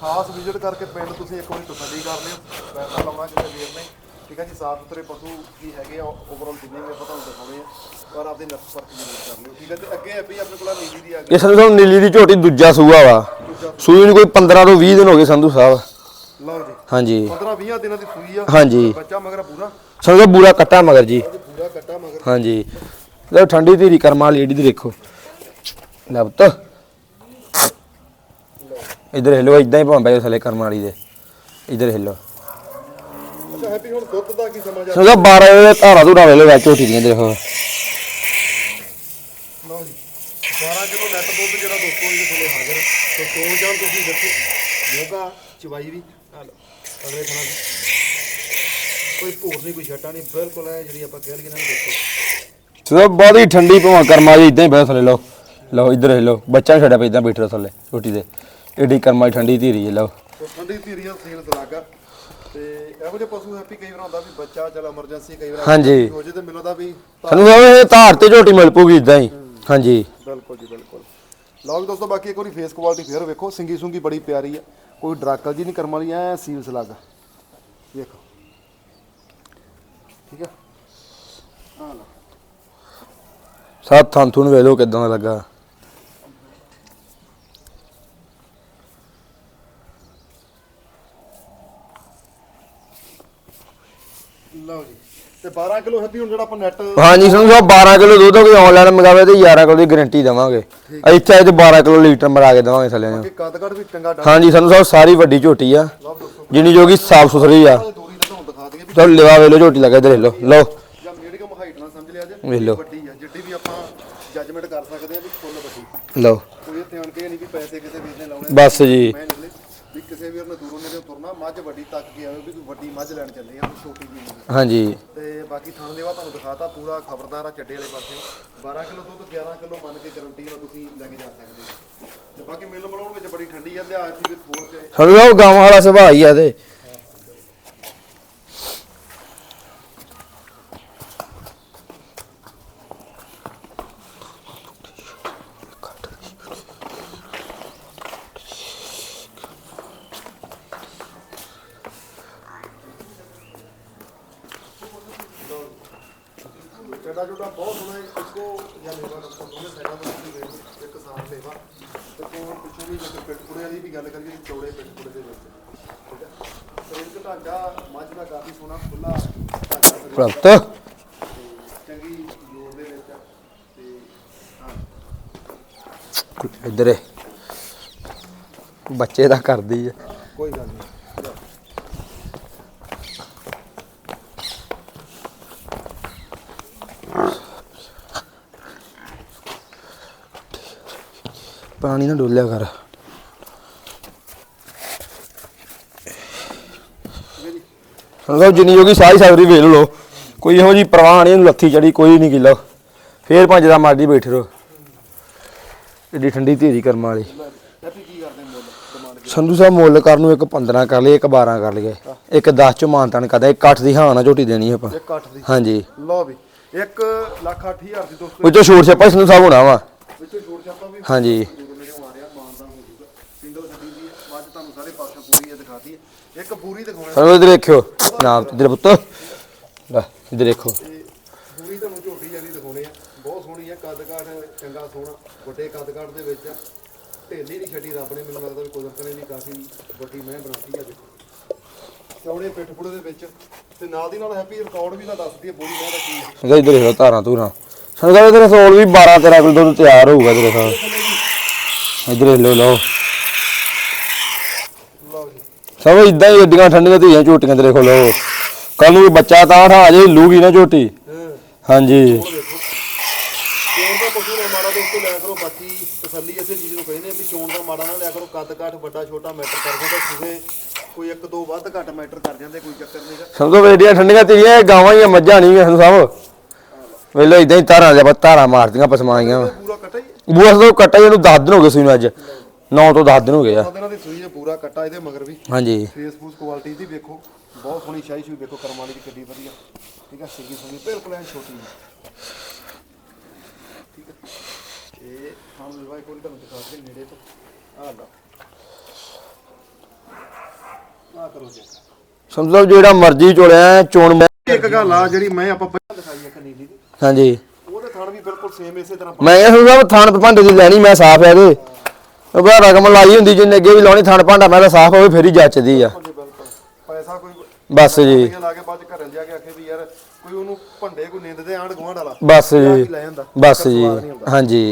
ਖਾਸ ਵਿਜ਼ਿਟ ਕਰਕੇ ਪਿੰਡ ਤੁਸੀਂ ਇੱਕ ਵਾਰੀ ਤਸੱਲੀ ਕਰ ਲਿਓ। ਪੈਸਾ ਲਾਉਣਾ ਕਿਸੇ ਵੀਰ ਨੇ। ਠੀਕ ਆ ਜੀ ਸਾਫ਼ ਸੁਥਰੇ ਪਸ਼ੂ ਕੀ ਹੈਗੇ ਆ ਓਵਰਆਲ ਜਿੰਨੇ ਵੀ ਆਪਾਂ ਤੁਹਾਨੂੰ ਦਿਖਾਉਣੇ ਆ ਪਰ ਆਪਦੇ ਨਰਸ ਪਰਖ ਜ਼ਰੂਰ ਕਰ ਲਿਓ। ਠੀਕ ਆ ਤੇ ਅੱਗੇ ਵੀ ਆਪਣੇ ਕੋਲ ਨੀਲੀ ਦੀ ਆ ਗਈ। ਇਹ ਸੰਧੂ ਸਾਹਿਬ ਨੀਲੀ ਦੀ ਝੋਟੀ ਦੂਜਾ ਸੂਆ ਵਾ। ਸੂਈ ਨੂੰ ਕੋਈ 15 ਤੋਂ 20 ਦਿਨ ਹੋ ਗਏ ਸੰਧੂ ਸਾਹਿਬ। ਲਓ ਜੀ। ਹਾਂਜੀ। 15 20 ਦਿਨਾਂ ਦੀ ਸੂਈ ਆ। ਹਾਂਜੀ। ਬੱਚਾ ਮਗਰ ਪੂਰਾ। ਸੰਧੂ ਬੂਰਾ ਕੱਟਾ ਮਗਰ ਜੀ। ਪੂਰਾ ਕੱਟਾ ਮਗਰ। ਹਾਂਜੀ। ਲਓ ਠੰਡੀ ਧੀਰੀ ਕਰਮਾ ਲੇਡੀ ਦੀ ਦੇਖੋ। ਲੈ ਪੁੱਤ। ਇਧਰ ਹਿੱਲੋ ਇਦਾਂ ਹੀ ਭਾਵੇਂ ਥੱਲੇ ਕਰਮਾ ਵਾਲੀ ਦੇ। ਇਧਰ ਹਿੱਲੋ। ਅੱਛਾ ਹੈਪੀ ਹੁਣ ਦੁੱਧ ਦਾ ਕੀ ਸਮਾਂ ਜਾ ਸੰਧੂ ਸਾਹਿਬ 12 ਵਜੇ ਧਾਰਾ ਧੂਰਾ ਵੇਲੇ ਵਿੱਚ ਝੋਟੀ ਦੀਆਂ ਦੇਖੋ ਲਓ ਜੀ 12 ਕਿਲੋ ਨੈਟ ਦੁੱਧ ਜਿਹੜਾ ਦੋਸਤੋ ਇਹਦੇ ਥੱਲੇ ਹਾਜ਼ਰ ਤੇ ਸੋਨ ਜਾਨ ਤੁਸੀਂ ਦੇਖੋ ਮੋਗਾ ਚਵਾਈ ਵੀ। ਆ ਲਓ, ਅਗਲੇ ਥਾਂ ਦੀ ਕੋਈ ਭੂਰ ਨਹੀਂ ਕੋਈ ਛੱਟਾ ਨਹੀਂ ਬਿਲਕੁਲ ਹੈ ਜਿਹੜੀ ਆਪਾਂ ਕਹਿ ਲਈਏ ਨਾ ਦੇਖੋ। ਬਹੁਤ ਹੀ ਠੰਡੀ ਭਾਵੇਂ ਕਰਮਾ ਜੀ ਇਦਾਂ ਹੀ ਬਹਿ ਥੱਲੇ ਲਓ। ਲਓ ਇਧਰ ਹਿੱਲੋ ਬੱਚਾ ਛੱਡਿਆ ਪਈ ਇਦਾਂ ਬੈਠੇ ਰਹੋ ਥੱਲੇ ਝੋਟੀ ਦੇ ਏਡੀ ਕਰਮਾ ਦੀ ਠੰਡੀ ਧੀਰੀ ਹੈ ਲਓ। ਠੰਡੀ ਧੀਰੀਆਂ ਸੀਲ ਦਲਾਗਾ ਤੇ ਇਹੋ ਜਿਹੇ ਪਸ਼ੂ ਹੈਪੀ ਕਈ ਵਾਰ ਹੁੰਦਾ ਵੀ ਬੱਚਾ ਚਲ ਐਮਰਜੈਂਸੀ ਕਈ ਵਾਰ ਹਾਂਜੀ। ਹੋ ਜੇ ਤੇ ਮੈਨੂੰ ਦਾ ਵੀ ਸਾਹਿਬ ਇਹ ਧਾਰ ਤੇ ਝੋਟੀ ਮਿਲ ਪੂਗੀ ਇਦਾਂ ਹੀ। ਹਾਂਜੀ। ਬਿਲਕੁਲ ਜੀ ਲਓ ਦੋਸਤੋ ਬਾਕੀ ਇੱਕ ਵਾਰੀ ਫੇਸ ਕੁਆਲਿਟੀ ਫੇਰ ਵੇਖੋ। ਸਿੰਗੀ ਸੁੰਗੀ ਬੜੀ ਪਿਆਰੀ ਆ। ਕੋਈ ਡਰਾਕਲ ਜੀ ਨਹੀਂ ਕਰਮ ਵਾਲੀ ਐ ਸੀਲਸ ਲੱਗ ਵੇਖੋ। ਠੀਕ ਆ? ਆ ਲਓ ਸਭ ਥਾਂ ਥੁਣ ਵੇਲੋ ਕਿਦਾਂ ਦਾ ਲੱਗਾ। ਲਓ ਜੀ। ਤੇ 12 ਕਿਲੋ ਹੈਪੀ ਹੁਣ ਜਿਹੜਾ ਆਪਾਂ ਨੈਟ ਹਾਂਜੀ ਸੰਧੂ ਸਾਹਿਬ 12 ਕਿਲੋ ਦੁੱਧ ਕੋਈ ਆਨਲਾਈਨ ਮੰਗਾਵੇ ਤੇ 11 ਕਿਲੋ ਦੀ ਗਾਰੰਟੀ ਦੇਵਾਂਗੇ। ਇੱਥੇ ਤੇ 12 ਕਿਲੋ ਲੀਟਰ ਮਰਾ ਕੇ ਦੇਵਾਂਗੇ ਥੱਲੇ ਨੂੰ। ਵੀ ਚੰਗਾ ਹਾਂਜੀ ਸੰਧੂ ਸਾਹਿਬ ਸਾਰੀ ਵੱਡੀ ਝੋਟੀ ਆ। ਜਿੰਨੀ ਜੋਗੀ ਸਾਫ਼ ਸੁਥਰੀ ਆ। ਦੂਰੀ ਤੁਹਾਨੂੰ ਦਿਖਾ ਦਈਏ ਵੀ ਚਲੋ ਲਿਵਾ ਵੇਲੋ ਝੋਟੀ ਲੱਗਾ ਇਧਰ ਲਓ। ਲਓ। ਜਾਂ ਮੀਡੀਅਮ ਹਾਈਟ ਨਾਲ ਸਮਝ ਲਿਆ ਜੇ। ਵੇਖ ਲਓ। ਵੱਡੀ ਆ ਜਿੱਡੀ ਵੀ ਆਪਾਂ ਜੱਜਮੈਂਟ ਕਰ ਸਕਦੇ ਆ ਵੀ ਫੁੱਲ ਵੱਡੀ। ਲਓ। ਕੋਈ ਇੱਥੇ ਆਣ ਕੇ ਨਹੀਂ ਵੀ ਪੈਸੇ ਕਿਸੇ ਵੀਰ ਨੇ ਲਾਉਣੇ। ਬਸ ਜੀ। ਮੈਂ ਨਿਕਲੇ ਵੀ ਕਿਸੇ ਵੀਰ ਨੇ ਦੂਰੋਂ ਮੱਝ ਵੱਡੀ ਤੱਕ ਕੇ ਆਵੇ ਵੀ ਕੋਈ ਵੱਡੀ ਮੱਝ ਲੈਣ ਚੱਲੇ ਆ ਛੋਟੀ ਵੀ ਨਹੀਂ ਹਾਂਜੀ। ਤੇ ਬਾਕੀ ਥਣ ਦੇਵਾ ਤੁਹਾਨੂੰ ਦਿਖਾਤਾ ਪੂਰਾ ਖਬਰਦਾਰ ਆ ਚੱਡੇ ਵਾਲੇ ਪਾਸੇ। 12 ਕਿਲੋ ਦੁੱਧ 11 ਕਿਲੋ ਮੰਨ ਕੇ ਗਾਰੰਟੀ ਨਾਲ ਤੁਸੀਂ ਲੈ ਕੇ ਜਾ ਸਕਦੇ ਹੋ। ਤੇ ਬਾਕੀ ਮਿਲ ਮਲਾਉਣ ਵਿੱਚ ਬੜੀ ਠੰਡੀ ਆ ਲਿਆ ਸੀ ਵੀ ਫੋਰ ਤੇ ਗਾਵਾਂ ਵਾਲਾ ਸੁਭਾਅ ਹੀ ਆ ਤੇ। ਚੱਡਾ ਜੁੜਾ ਬਹੁਤ ਸੋਹਣਾ ਹੈ। ਇੱਕੋ ਜਾਂ ਲੇਵਾ ਰੱਖੋ ਦੋਨੇ ਸਾਈਡਾਂ ਤੋਂ ਤੁਸੀਂ ਲਓ, ਇੱਕ ਸਾਫ਼ ਲੇਵਾ। ਤੇ ਕੋਲ ਪਿੱਛੋਂ ਵੀ ਜੇ ਪਿੱਠ ਪੁੜਿਆਂ ਦੀ ਵੀ ਗੱਲ ਕਰੀਏ ਤਾਂ ਚੌੜੇ ਪਿੱਠ ਪੁੜੇ ਦੇ ਵਿੱਚ। ਠੀਕ ਹੈ? ਸਰੀਰਕ ਢਾਂਚਾ ਮੱਝ ਦਾ ਕਾਫੀ ਸੋਹਣਾ ਖੁੱਲਾ ਦਾ। ਪ੍ਰਾਪਤ ਚੰਗੀ ਜੋਰ ਦੇ ਵਿੱਚ ਤੇ ਹਾਂ। ਇਧਰ ਬੱਚੇ ਦਾ ਕਰਦੀ ਆ ਕੋਈ ਗੱਲ ਨਹੀਂ ਪਾਣੀ ਨਾ ਡੋਲਿਆ ਕਰ। ਸੰਗਤ ਜਿੰਨੀ ਜੋਗੀ ਸਾਰੀ ਸਾਰੀ ਵੇਲ ਲੋ ਕੋਈ ਇਹੋ ਜੀ ਪ੍ਰਵਾਹ ਨਹੀਂ ਲੱਥੀ ਚੜੀ ਕੋਈ ਨਹੀਂ ਕਿਲੋ ਫੇਰ ਪੰਜ ਦਾ ਮਰਜ਼ੀ ਬੈਠੇ ਰਹੋ। ਏਡੀ ਠੰਡੀ ਧੀਰੀ ਕਰਮ ਵਾਲੀ। ਹੈਪੀ ਕੀ ਕਰਦੇ ਮੁੱਲ ਡਿਮਾਂਡ ਸੰਧੂ ਸਾਹਿਬ ਮੁੱਲ ਕਰਨ ਨੂੰ ਇੱਕ 15 ਕਰ ਲਏ ਇੱਕ 12 ਕਰ ਲਈਏ। ਇੱਕ 10 ਚ ਮਾਨਤਾਨ ਕਰਦਾ ਇੱਕ 8 ਦੀ ਹਾਂ ਨਾ ਝੋਟੀ ਦੇਣੀ ਆਪਾਂ। ਇੱਕ 8 ਦੀ। ਹਾਂਜੀ। ਲਓ ਵੀ 1 ਲੱਖ 8000 ਦੀ ਦੋਸਤੋ। ਵਿੱਚੋਂ ਛੋਟ ਛਾਪਾ ਸੰਧੂ ਸਾਹਿਬ ਹੋਣਾ ਵਾ। ਵਿੱਚੋਂ ਛੋੜ ਛਾਪਾ ਵੀ। ਹਾਂਜੀ ਦੂਰੋਂ ਨੇੜੇ ਆ ਰਿਹਾ ਮਾਨਦਾਨ ਹੋ ਜੂਗਾ ਸਿੰਗਲ ਛੱਡੀ ਦੀ ਹੈ ਮੱਝ ਤੁਹਾਨੂੰ ਸਾਰੇ ਪਾਸੋਂ ਪੂਰੀ ਹੈ ਦਿਖਾਤੀ ਹੈ ਇੱਕ ਪੂਰੀ ਦਿਖਾਉਣਾ ਇਧਰ ਦੇਖਿਓ। ਨਾਮ ਇਧਰ ਪੁੱਤ। ਲੈ ਇਧਰ ਦੇਖੋ। ਪੂਰੀ ਤੁਹਾਨੂੰ ਝੋਟੀ ਵਾਲੀ ਦਿਖਾਉਣੇ ਆ। ਬਹੁਤ ਸੋਹਣੀ ਹੈ ਕੱਦ ਕਾਠ ਚੰਗਾ ਸੋਹਣਾ ਵੱਡੇ ਕੱਦ ਕਾਠ ਦੇ ਵਿੱਚ ਢੇਲੀ ਨਹੀਂ ਛੱਡੀ ਰੱਬ ਨੇ ਮੈਨੂੰ ਲੱਗਦਾ ਵੀ ਕੁਦਰਤ ਨੇ ਵੀ ਕਾਫੀ ਵੱਡੀ ਮਹਿ ਬਣਾਤੀ ਹੈ ਦੇਖੋ। ਚੌੜੇ ਪਿੱਠ ਪੁੜੇ ਦੇ ਵਿੱਚ। ਤੇ ਨਾਲ ਦੀ ਨਾਲ ਹੈਪੀ ਰਿਕਾਰਡ ਵੀ ਨਾ ਦੱਸਦੀ ਹੈ ਬੋਲੀ ਮੈਂ ਦਾ ਕੀ ਹੈ। ਸੰਧੂ ਇਧਰ ਦੇਖੋ ਧਾਰਾਂ ਧੂਰਾਂ। ਇਧਰ ਸੋਲ ਵੀ 12 13 ਕਿਲੋ ਦੁੱਧ ਤਿਆਰ ਹੋਊਗਾ ਤੇਰੇ ਸਾਹ ਇਧਰ ਲੋ ਲਓ ਲਓ। ਜੀ ਸਭ ਇਦਾਂ ਹੀ ਏਡੀਆਂ ਠੰਡੀਆਂ ਧੀਆਂ ਝੋਟੀਆਂ ਤੇਰੇ ਕੋਲ ਕੱਲ ਨੂੰ ਕੋਈ ਬੱਚਾ ਤਾਂ ਠਾ ਜੇ ਲੂਗੀ ਨਾ ਝੋਟੀ। ਹਾਂਜੀ। ਹੁਣ ਦੇਖੋ ਚੋਣ ਦਾ ਪਸ਼ੂ ਨਾ ਮਾੜਾ ਦੋਸਤੋ ਲਿਆ ਕਰੋ ਬਾਕੀ ਤਸੱਲੀ ਇਸੇ ਚੀਜ਼ ਨੂੰ ਕਹਿੰਦੇ ਆ ਵੀ ਚੋਣ ਦਾ ਮਾੜਾ ਨਾ ਲਿਆ ਕਰੋ ਕੱਦ ਕਾਠ ਵੱਡਾ ਛੋਟਾ ਮੈਟਰ ਕਰ ਜਾਂਦਾ ਸੁਗੇ ਕੋਈ ਇੱਕ ਦੋ ਵੱਧ ਘੱਟ ਮੈਟਰ ਕਰ ਜਾਂਦੇ ਕੋਈ ਚੱਕਰ ਨਹੀਂਗਾ ਸਮਝੋ ਏਡੀਆਂ ਠੰਡੀਆਂ ਧੀਆਂ ਇਹ ਗਾਵਾਂ ਹੀ ਆ, ਮੱਝਾਂ ਨਹੀਂ ਸੰਧੂ ਸਾਹਿਬ ਵੇਲੇ ਇਦਾਂ ਹੀ ਧਾਰਾਂ ਦੇ ਧਾਰਾਂ ਮਾਰਦੀਆਂ ਪਸਮਾਈਆਂ। ਪੂਰਾ ਕੱਟਾ ਹੀ ਬੂਆ ਤੋਂ ਕੱਟਾ ਇਹਨੂੰ 10 ਦਿਨ ਹੋ ਗਏ ਸੀ ਨੂੰ ਅੱਜ। 9 ਤੋਂ 10 ਦਿਨ ਹੋ ਗਏ ਆ। ਉਹਦੇ ਨਾਲ ਦੀ ਸੂਈ ਹੈ ਪੂਰਾ ਕੱਟਾ ਇਹਦੇ ਮਗਰ ਵੀ। ਹਾਂਜੀ। ਫੇਸਬੁੱਕ ਕੁਆਲਿਟੀ ਦੀ ਵੇਖੋ ਬਹੁਤ ਸੋਹਣੀ ਸ਼ਾਹੀ ਸ਼ੂਈ ਵੇਖੋ ਕਰਮਾਲੀ ਦੀ ਕਿੱਡੀ ਵਧੀਆ। ਠੀਕ ਹੈ ਸਿੰਗੀ ਸੁਣੀ ਬਿਲਕੁਲ ਐਨ ਛੋਟੀ ਹੈ ਠੀਕ ਹੈ ਇਹ ਹਾਂ ਵਿਵਾਹ ਕੋਈ ਤੁਹਾਨੂੰ ਦਿਖਾ ਕੇ ਨੇੜੇ ਤੋਂ। ਆ ਲਾ ਆ ਕਰੋ ਜੀ। ਸਮਝੋ ਜਿਹੜਾ ਮਰਜ਼ੀ ਚੋਲਿਆ ਚੋਣ ਮੈਂ ਇੱਕ ਗੱਲ ਆ ਜਿਹੜੀ ਮੈਂ ਆਪਾਂ ਪਹਿਲਾਂ ਦਿਖਾਈ ਇੱਕ ਨੀਲੀ ਦੀ। ਹਾਂਜੀ। ਉਹਦੇ ਥਣ ਵੀ ਬਿਲਕੁਲ ਸੇਮ ਇਸੇ ਤਰ੍ਹਾਂ ਮੈਂ ਇਹ ਸਮਝਦਾ ਥਾਣ ਭਾਂਡੇ ਦੀ ਲੈਣੀ ਮੈਂ ਸਾਫ਼ ਹੈ ਇਹਦੇ। ਉਹ ਬਾ ਰਕਮ ਲਾਈ ਹੁੰਦੀ ਜਿੰਨੇ ਅੱਗੇ ਵੀ ਲਾਉਣੀ ਥਾਣ ਭਾਂਡਾ ਮੈਂ ਤਾਂ ਸਾਫ਼ ਹੋਵੇ ਫਿਰ ਹੀ ਜੱਚਦੀ ਆ। ਜੀ ਪੈਸਾ ਕੋਈ ਬਸ ਜੀ। ਰੁਪਈਆ ਲਾ ਕੇ ਬਾਅਦ ਚ ਘਰੇ ਜਾ ਕੇ ਆਖੇ ਵੀ ਯਾਰ ਕੋਈ ਉਹਨੂੰ ਭੰਡੇ ਕੋਈ ਨਿੰਦ ਦੇ ਆਂਢ ਗੁਆਂਢ ਵਾਲਾ ਬਸ ਜਾ। ਜੀ ਕੇ ਲੈ ਜਾਂਦਾ ਬਸ ਫਿਰ ਜੀ। ਸਵਾਦ ਨਹੀਂ ਹੁੰਦਾ। ਹਾਂਜੀ।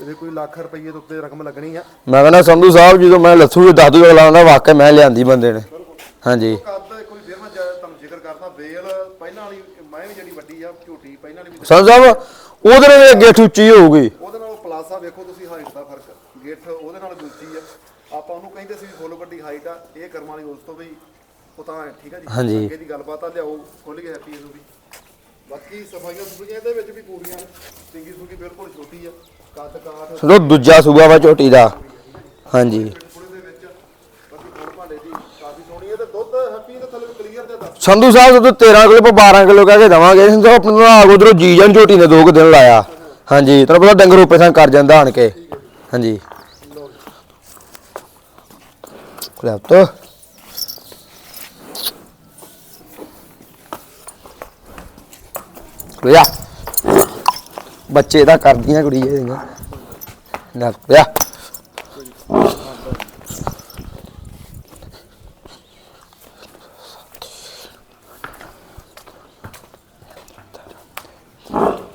ਇਹਦੇ ਕੋਈ ਲੱਖ ਰੁਪਏ ਦੇ ਉੱਤੇ ਰਕਮ ਲੱਗਣੀ ਆ। ਮੈਂ ਕਹਿੰਦਾ ਸੰਧੂ ਸਾਹਿਬ ਜਦੋਂ ਮੈਂ ਲੱਥੂ ਦੇ ਦੱਸ ਦੂ ਅਗਲਾ ਹੁੰਦਾ ਵਾਕਿਆ ਮੈਂ ਲਿਆਂਦੀ ਬੰਦੇ ਨੇ। ਹਾਂਜੀ। ਕੱਦ ਕੋਈ ਫਿਰ ਮੈਂ ਜਾ- ਤੁਹਾਨੂੰ ਜ਼ਿਕਰ ਕਰਦਾ ਵੇਲ ਪਹਿਲਾਂ ਵਾਲੀ ਮੈਂ ਵੀ ਜਿਹੜੀ ਵੱਡੀ ਆ ਝੂਟੀ ਪਹਿਲਾਂ ਵਾਲੀ ਵੀ ਸੰਧੂ ਸਾਹਿਬ ਉਹਦੇ ਨਾਲ ਅੱਗੇ ਉੱਚੀ ਹੋਊਗੀ। ਉਹਦੇ ਨਾਲ ਪਲਾਸਾ ਵੇਖੋ ਤੁਸੀਂ ਹਾਈਟ ਦਾ ਫ਼ਰਕ ਗਿੱਠ ਉਹਦੇ ਨਾਲ ਉੱਚੀ ਆ ਆਪਾਂ ਉਹਨੂੰ ਕਹਿੰਦੇ ਸੀ ਫੁੱਲ ਵੱਡੀ ਹਾਈਟ ਆ ਇਹ ਕਰਮਾਂ ਵਾਲੀ ਉਸ ਤੋਂ ਵੀ ਉਹ ਤਾਂ ਹੈ, ਠੀਕ ਆ ਜੀ? ਹਾਂਜੀ। ਅੱਗੇ ਦੀ ਗੱਲਬਾਤ ਆ ਲਿਆਓ ਖੁੱਲ ਕੇ ਹੈਪੀ ਨੂੰ ਵੀ ਬਾਕੀ ਸਫਾਈਆਂ ਸੁਫਾਈਆਂ ਇਹਦੇ ਵਿੱਚ ਵੀ ਪੂਰੀਆਂ ਨੇ। ਸਿੰਗੀ ਸੁੰਗੀ ਬਿਲਕੁਲ ਛੋਟੀ ਆ। ਕੱਦ ਕਾਠ ਸੰਧੂ ਦੂਜਾ ਸੂਆ ਵਾ ਝੋਟੀ ਦਾ। ਹਾਂਜੀ। ਪੁੜੇ ਦੇ ਵਿੱਚ। ਬਾਕੀ ਕੋਲ ਭਾਂਡੇ ਦੀ ਕਾਫੀ ਸੋਹਣੀ ਹੈ ਤੇ ਦੁੱਧ ਹੈਪੀ ਦੇ ਥੱਲੇ ਕਲੀਅਰ ਤੇ ਦੱਸ। ਸੰਧੂ ਸਾਹਿਬ ਜਦੋਂ 13 ਕਿਲੋ ਪਾ 12 ਕਿਲੋ ਕਹਿ ਕੇ ਦਵਾਂਗੇ। ਸੰਧੂ ਆਪਣੇ ਨਾਲ ਉਧਰੋਂ ਜੀ ਜਾਨ ਝੋਟੀ ਨੇ ਦੋ ਕੁ ਦਿਨ ਲਾਇਆ। ਹਾਂਜੀ ਤੈਨੂੰ ਪਤਾ ਡੰਗਰ ਉੱਪਰ ਥਾਂ ਕਰ ਜਾਂਦਾ ਆਣ ਕੇ। ਹਾਂਜੀ। Laptop. ਲਿਆ ਬੱਚੇ ਦਾ ਕਰਦੀਆਂ ਕੁੜੀ ਇਹਦੀਆਂ ਨਾ ਲਿਆ Oh.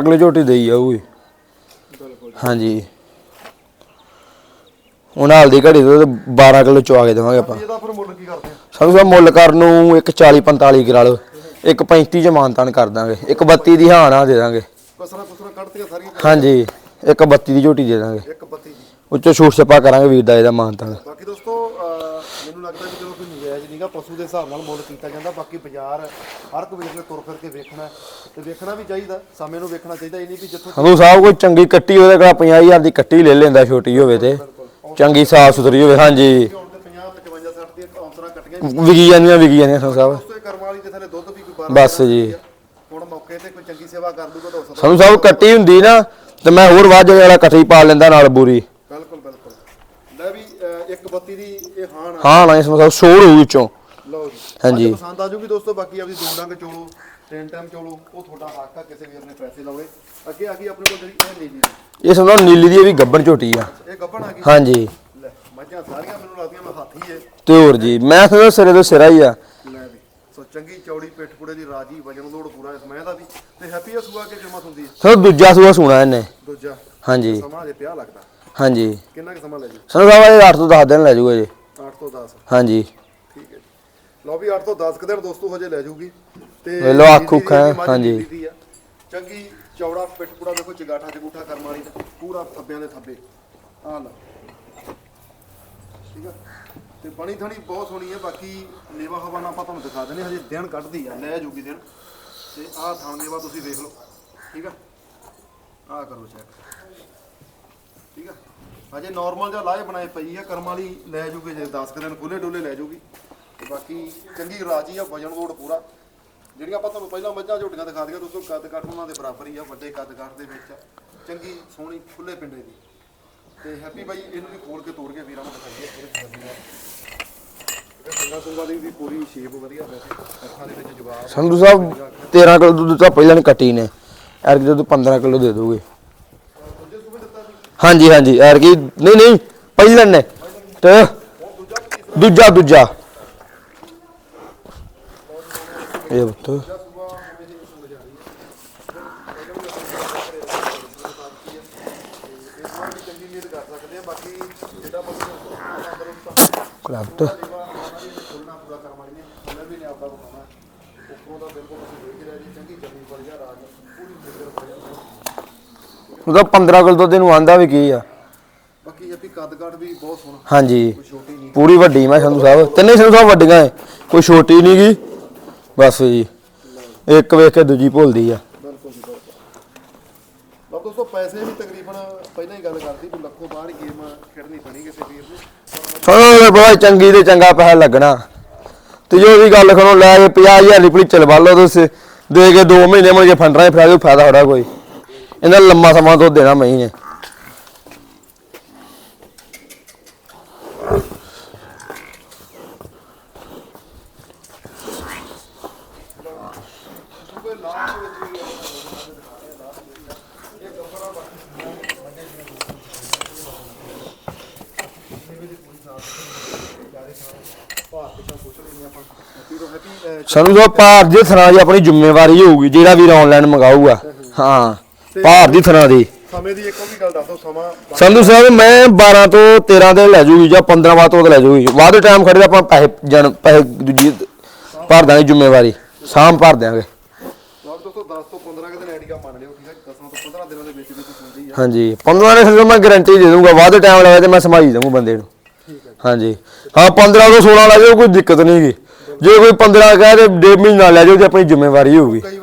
ਕਿਲੋ ਝੋਟੀ ਦੇਈ ਜਾਊਗੀ। ਹਾਂਜੀ। ਹੁਣ ਹਾਲ ਘੜੀ ਤੋਂ 12 ਕਿਲੋ ਚਵਾ ਕੇ ਦੇਵਾਂਗੇ ਆਪਾਂ। ਇਹਦਾ ਫਿਰ ਮੁੱਲ ਕੀ ਕਰਦੇ ਆ? ਸਭ ਤੋਂ ਮੁੱਲ ਕਰਨ ਨੂੰ ਇੱਕ 40 45 ਕਰਾ ਲਓ। ਇੱਕ 35 ਚ ਮਾਨਤਾਨ ਕਰ ਦਾਂਗੇ। ਇੱਕ 32 ਦੀ ਹਾਂ ਦੇ ਦਾਂਗੇ। ਹਾਂਜੀ। ਇੱਕ 32 ਦੀ ਝੋਟੀ ਦੇ ਦਾਂਗੇ। ਇੱਕ 32 ਦੀ। ਛੂਟ ਛਪਾ ਕਰਾਂਗੇ ਵੀਰ ਦਾ ਇਹਦਾ ਮਾਨਤਾਨ। ਬਾਕੀ ਦੋਸਤੋ ਮੈਨੂੰ ਲੱਗਦਾ ਵੀ ਨਜਾਇਜ਼ ਨਹੀਂਗਾ ਪਸ਼ੂ ਦੇ ਹਿਸਾਬ ਨਾਲ ਮੁੱਲ ਕੀਤਾ ਜਾਂਦਾ ਬਾਕੀ ਬਾਜ਼ਾਰ ਹਰ ਕੋਈ ਕੇ ਤੁਰ ਫਿਰ ਕੇ ਵੇਖਣਾ ਤੇ ਵੇਖਣਾ ਵੀ ਚਾਹੀਦਾ ਸਮੇਂ ਨੂੰ ਵੇਖਣਾ ਚਾਹੀਦਾ ਇਹ ਨਹੀਂ ਵੀ ਜਿੱਥੋਂ ਹੰਦੂ ਸਾਹਿਬ ਕੋਈ ਚੰਗੀ ਕੱਟੀ ਉਹਦੇ ਕੋਲ 50000 ਦੀ ਕੱਟੀ ਲੈ ਲੈਂਦਾ ਛੋਟੀ ਹੋਵੇ ਤੇ। ਚੰਗੀ ਸਾਫ਼ ਸੁਥਰੀ ਹੋਵੇ ਹਾਂਜੀ। ਹੁਣ ਤੇ 50 55 60 ਦੀਆਂ ਔਂਸਰਾਂ ਕੱਟੀਆਂ ਜੀ। ਵਿਕੀ ਜਾਂਦੀਆਂ ਵਿਕੀ ਜਾਂਦੀਆਂ ਸੰਧੂ ਸਾਹਿਬ। ਦੋਸਤੋ ਇਹ ਕਰਮ ਵਾਲੀ ਦੇ ਥੱਲੇ ਦੁੱਧ ਵੀ ਕੋਈ 12 ਬਸ ਜੀ। ਹੁਣ ਮੌਕੇ ਤੇ ਕੋਈ ਚੰਗੀ ਸੇਵਾ ਕਰ ਦੂਗਾ ਤਾਂ ਸੰਧੂ ਸਾਹਿਬ ਕੱਟੀ ਹੁੰਦੀ ਨਾ ਤੇ ਮੈਂ ਹੋਰ ਵਾਜ ਵਾਲਾ ਕੱਟੀ ਪਾ ਲੈਂਦਾ ਨਾਲ ਬੂਰੀ। ਹਾਂ ਨਾ ਇਸ ਮਸਾ ਸ਼ੋਰ ਹੋਊ ਵਿੱਚੋਂ। ਹਾਂਜੀ। ਪਸੰਦ ਆ ਜੂਗੀ ਦੋਸਤੋ ਬਾਕੀ ਆਪਦੀ ਦੋ ਡੰਗ ਚੋਲੋ ਤਿੰਨ ਟਾਈਮ ਚੋਲੋ ਉਹ ਤੁਹਾਡਾ ਹੱਕ ਆ ਕਿਸੇ ਵੀਰ ਨੇ ਪੈਸੇ ਲਾਉਣੇ। ਅੱਗੇ ਆ ਗਈ ਆਪਣੇ ਕੋਲ ਜਿਹੜੀ ਇਹ ਨੀਲੀ ਦੀ। ਇਹ ਸਮਝੋ ਨੀਲੀ ਦੀ ਇਹ ਵੀ ਗੱਬਣ ਝੋਟੀ ਆ। ਇਹ ਗੱਭਣ ਆ ਗਈ? ਹਾਂਜੀ। ਲੈ ਮੱਝਾਂ ਸਾਰੀਆਂ ਮੈਨੂੰ ਲੱਗਦੀਆਂ ਮੈਂ ਹੱਥ ਏ ਤੇ ਜੀ ਮੈਂ ਸਮਝਦਾ ਸਿਰੇ ਤੋਂ ਸਿਰਾ ਹੀ ਆ। ਲੈ ਵੀ ਸੋ ਚੰਗੀ ਚੌੜੀ ਪਿੱਠਪੂੜੇ ਦੀ ਰਾਜੀ ਵਜਨ ਲੋੜ ਪੂਰਾ ਇਸ ਮੈਂ ਦਾ। ਵੀ ਤੇ ਹੈਪੀ ਆ ਸੂਆ ਕੇ ਜਮਾ ਹੁੰਦੀ ਹੈ ਦੂਜਾ ਸੂਆ ਸੋਣਾ ਇਹਨੇ। ਦੂਜਾ। ਹਾਂਜੀ। ਸਮਾਂ ਦੇ ਪਿਆ ਲੱਗਦਾ। ਹਾਂਜੀ। ਕਿੰਨਾ ਕੁ ਸਮਾਂ ਲੈ ਜੀ? ਸੰਧੂ ਸਾਹਿਬ ਇਹ 8 ਤੋਂ 10 ਦਿਨ ਲੈ ਜਾਊਗਾ ਜੀ। 8 ਤੋਂ 10 ਹਾਂਜੀ। ਠੀਕ ਹੈ ਜੀ। ਲਓ ਵੀ 8 ਤੋਂ 10 ਕੁ ਦਿਨ ਦੋਸਤੋ ਹਜੇ ਲੈ ਜਾਊਗੀ ਤੇ ਲਓ ਅੱਖ ਨੀਲੀ ਦੀ ਉੱਖ ਹੈ, ਇਹਦੀ ਮੱਝ ਹਾਂਜੀ। ਨੀਲੀ ਦੀ ਆ। ਚੰਗੀ ਚੌੜਾ ਪਿੱਠ ਪੁੜਾ ਦੇਖੋ ਚਗਾਠਾ ਚਗੂਠਾ ਕਰਮ ਵਾਲੀ ਦਾ ਪੂਰਾ ਥੱਬਿਆਂ ਦੇ ਥੱਬੇ। ਆ ਲਓ। ਠੀਕ ਆ? ਤੇ ਬਣੀ ਥਣੀ ਬਹੁਤ ਸੋਹਣੀ ਹੈ ਬਾਕੀ ਲੇਵਾ ਹਵਾ ਨਾਲ ਆਪਾਂ ਤੁਹਾਨੂੰ ਦਿਖਾ ਦਿੰਦੇ ਹਾਂ, ਹਜੇ ਦਿਨ ਕੱਢਦੀ ਆ ਲੈ ਜੂਗੀ ਦਿਨ। ਤੇ ਆਹ ਥਣ ਲੇਵਾ ਤੁਸੀਂ ਵੇਖ ਲਓ। ਠੀਕ ਆ? ਆਹ ਕਰੋ ਚੈੱਕ ਠੀਕ ਆ? ਹਜੇ ਨਾਰਮਲ ਜਿਹਾ ਲਾਏ ਬਣਾਏ ਪਈ ਆ, ਕਰਮ ਵਾਲੀ ਲੈ ਜੂਗੇ ਜੇ 10 ਦਿਨ ਖੁੱਲੇ ਡੋਲੇ ਲੈ ਜੂਗੀ। ਤੇ ਬਾਕੀ ਚੰਗੀ ਰਾਜੀ ਆ, ਵਜਨ ਲੋਡ ਪੂਰਾ। ਜਿਹੜੀਆਂ ਆਪਾਂ ਤੁਹਾਨੂੰ ਪਹਿਲਾਂ ਮੱਝਾਂ ਝੋਟੀਆਂ ਦਿਖਾ ਦਿਆਂ ਦੋਸਤੋ ਕੱਦ ਕੱਟ ਉਹਨਾਂ ਦੇ ਬਰਾਬਰ ਹੀ ਆ, ਵੱਡੇ ਕੱਦ ਕੱਟ ਦੇ ਵਿੱਚ ਚੰਗੀ ਸੋਹਣੀ ਖੁੱਲੇ ਪਿੰਡੇ ਦੀ। ਤੇ ਹੈਪੀ ਬਾਈ, ਇਹਨੂੰ ਵੀ ਖੋਲ ਕੇ ਤੋੜ ਕੇ ਵੀਰਾਂ ਨੂੰ ਦਿਖਾਈਏ। ਪੂਰੇ ਜਰਨੀ ਦਾ ਇਹ ਸੰਗਾ ਸੰਗਾ ਦੀ ਵੀ ਪੂਰੀ ਸ਼ੇਪ ਵਧੀਆ ਵੈਸੇ। ਅੱਖਾਂ ਦੇ ਵਿੱਚ ਜਵਾਬ ਸੰਧੂ ਸਾਹਿਬ 13 ਕਿਲੋ ਦੁੱਧ ਤਾਂ ਪਹਿਲਾਂ ਨਹੀਂ ਕੱਟੀ ਨੇ। ਐਰ ਕਿ 15 ਕਿਲੋ ਦੇ ਦੋਗੇ ਹਾਂਜੀ ਹਾਂਜੀ ਐਰ ਕੀ ਨਹੀਂ ਨਹੀਂ ਪਹਿਲਾਂ ਨੇ ਤੇ ਦੂਜਾ ਦੂਜਾ। ਇਹ ਬਤ ਦੂਜਾ ਸੂਬਾ ਮੇਰੇ ਸੁਣ ਜਾ ਰਹੀ ਹੈ ਇਸ ਵਾਰ ਵੀ ਚੰਗੀ ਉਮੀਦ ਕਰ ਸਕਦੇ ਆ ਬਾਕੀ ਜਿਹੜਾ ਬੰਦਾ ਅੰਦਰੋਂ ਕਰਾਫਟ ਖੁੱਲਣਾ ਪੂਰਾ ਕਰਮ ਵਾਲੀ ਨੇ ਕਲਰ ਵੀ ਨੇ ਆਪਦਾ ਬਣਾਉਣਾ ਉੱਪਰੋਂ ਦਾ ਬਿਲਕੁਲ ਅਸੀਂ ਦੇਖ ਰਹੇ ਜੀ ਚੰਗੀ ਜਮੀ ਵਧੀਆ ਰਾਜ ਪੂਰੀ ਫਿਕਰ ਹੋ ਉਹਦਾ 15 ਕਿਲੋ ਦੁੱਧ ਨੂੰ ਆਂਦਾ ਵੀ ਕੀ ਆ। ਬਾਕੀ ਵੀ ਕੱਦ ਕਾਠ ਵੀ ਬਹੁਤ ਸੋਹਣਾ। ਹਾਂਜੀ। ਕੋਈ ਛੋਟੀ ਨਹੀਂ। ਪੂਰੀ ਵੱਡੀ ਮੈਂ ਸੰਧੂ ਸਾਹਿਬ। ਤਿੰਨੇ ਸੰਧੂ ਸਾਹਿਬ ਵੱਡੀਆਂ ਐ। ਕੋਈ ਛੋਟੀ ਨਹੀਂ ਗੀ। ਬਸ ਜੀ। ਇੱਕ ਵੇਖ ਕੇ ਦੂਜੀ ਭੁੱਲਦੀ ਆ। ਬਿਲਕੁਲ ਜੀ ਬਿਲਕੁਲ। ਬਾਬ ਦੋਸਤੋ ਪੈਸੇ ਵੀ ਤਕਰੀਬਨ ਪਹਿਲਾਂ ਹੀ ਗੱਲ ਕਰਦੀ ਵੀ ਲੱਖੋਂ ਬਾਹਰ ਗੇਮ ਖੇਡਣੀ ਪੈਣੀ ਕਿਸੇ ਵੀਰ ਨੂੰ। ਹਾਂ ਬੜਾ ਚੰਗੀ ਤੇ ਚੰਗਾ ਪੈਸਾ ਲੱਗਣਾ। ਤੇ ਜੋ ਵੀ ਗੱਲ ਕਰੋ ਲੈ ਕੇ 50000 ਦੀ ਪਲੀ ਚਲਵਾ ਲਓ ਤੁਸੀਂ। ਦੇ ਕੇ 2 ਮਹੀਨੇ ਮੁੜ ਕੇ ਫੰਡਰਾਂ ਫਿਰ ਫਾਇਦਾ ਹੋੜਾ ਕੋਈ। ਇਹਦਾ ਲੰਮਾ ਸਮਾਂ ਤੋਂ ਦੇਣਾ ਮੈਂ ਨੇ। ਸਾਨੂੰ ਜੋ ਭਾਰ ਦੀ ਥਣਾ ਦੀ ਆਪਣੀ ਜ਼ਿੰਮੇਵਾਰੀ ਹੋਊਗੀ, ਜਿਹੜਾ ਵੀਰ ਆਨਲਾਈਨ ਮੰਗਾਊਗਾ। ਹਾਂ। ਭਾਰ ਦੀ ਥਣਾ ਦੀ। ਸਮੇਂ ਦੀ ਇੱਕ ਵੀ ਗੱਲ ਦੱਸ ਸਮਾਂ ਸੰਧੂ ਸਾਹਿਬ ਮੈਂ 12 ਤੋਂ 13 ਦੇ ਲੈ ਜੂਗੀ ਜਾਂ 15 ਬਾਅਦ ਤੋਂ ਲੈ ਜੂਗੀ। ਬਾਅਦ ਟਾਈਮ ਖੜੇ ਆਪਾਂ ਪੈਸੇ ਜਨ ਪੈਸੇ ਦੂਜੀ ਭਰ ਦਾਂਗੇ ਜ਼ਿੰਮੇਵਾਰੀ। ਸਾਂਭ ਭਰ ਦਿਆਂਗੇ। ਲਾਸਟ ਦੋਸਤੋ 10 ਤੋਂ 15 ਕੁ ਦਿਨ ਆਈਡੀਆ ਮੰਨ ਲਿਓ ਠੀਕ ਹੈ 10 ਤੋਂ 15 ਦਿਨਾਂ ਦੇ ਵਿੱਚ ਵਿੱਚ ਹੁੰਦੀ ਆ। ਹਾਂਜੀ। 15 ਨੇ ਫਿਰ ਮੈਂ ਗਾਰੰਟੀ ਦੇ ਦੂੰਗਾ ਬਾਅਦ ਟਾਈਮ ਲਵੇ ਤੇ ਮੈਂ ਸੰਭਾਈ ਦਊਂਗਾ ਬੰਦੇ ਨੂੰ। ਹਾਂਜੀ। ਹਾਂ 15 ਤੋਂ 16 ਲੈ ਜਾਓ ਕੋਈ ਦਿੱਕਤ ਨਹੀਂ ਗੀ। ਜੇ ਕੋਈ 15 ਕਹੇ ਤੇ ਡੇਢ ਮਹੀਨਾ ਲੈ ਜਾਓ ਤੇ ਆਪਣੀ ਜ਼ਿੰਮੇਵਾਰੀ ਹੋਊਗੀ। ਕਈ ਵਾਰ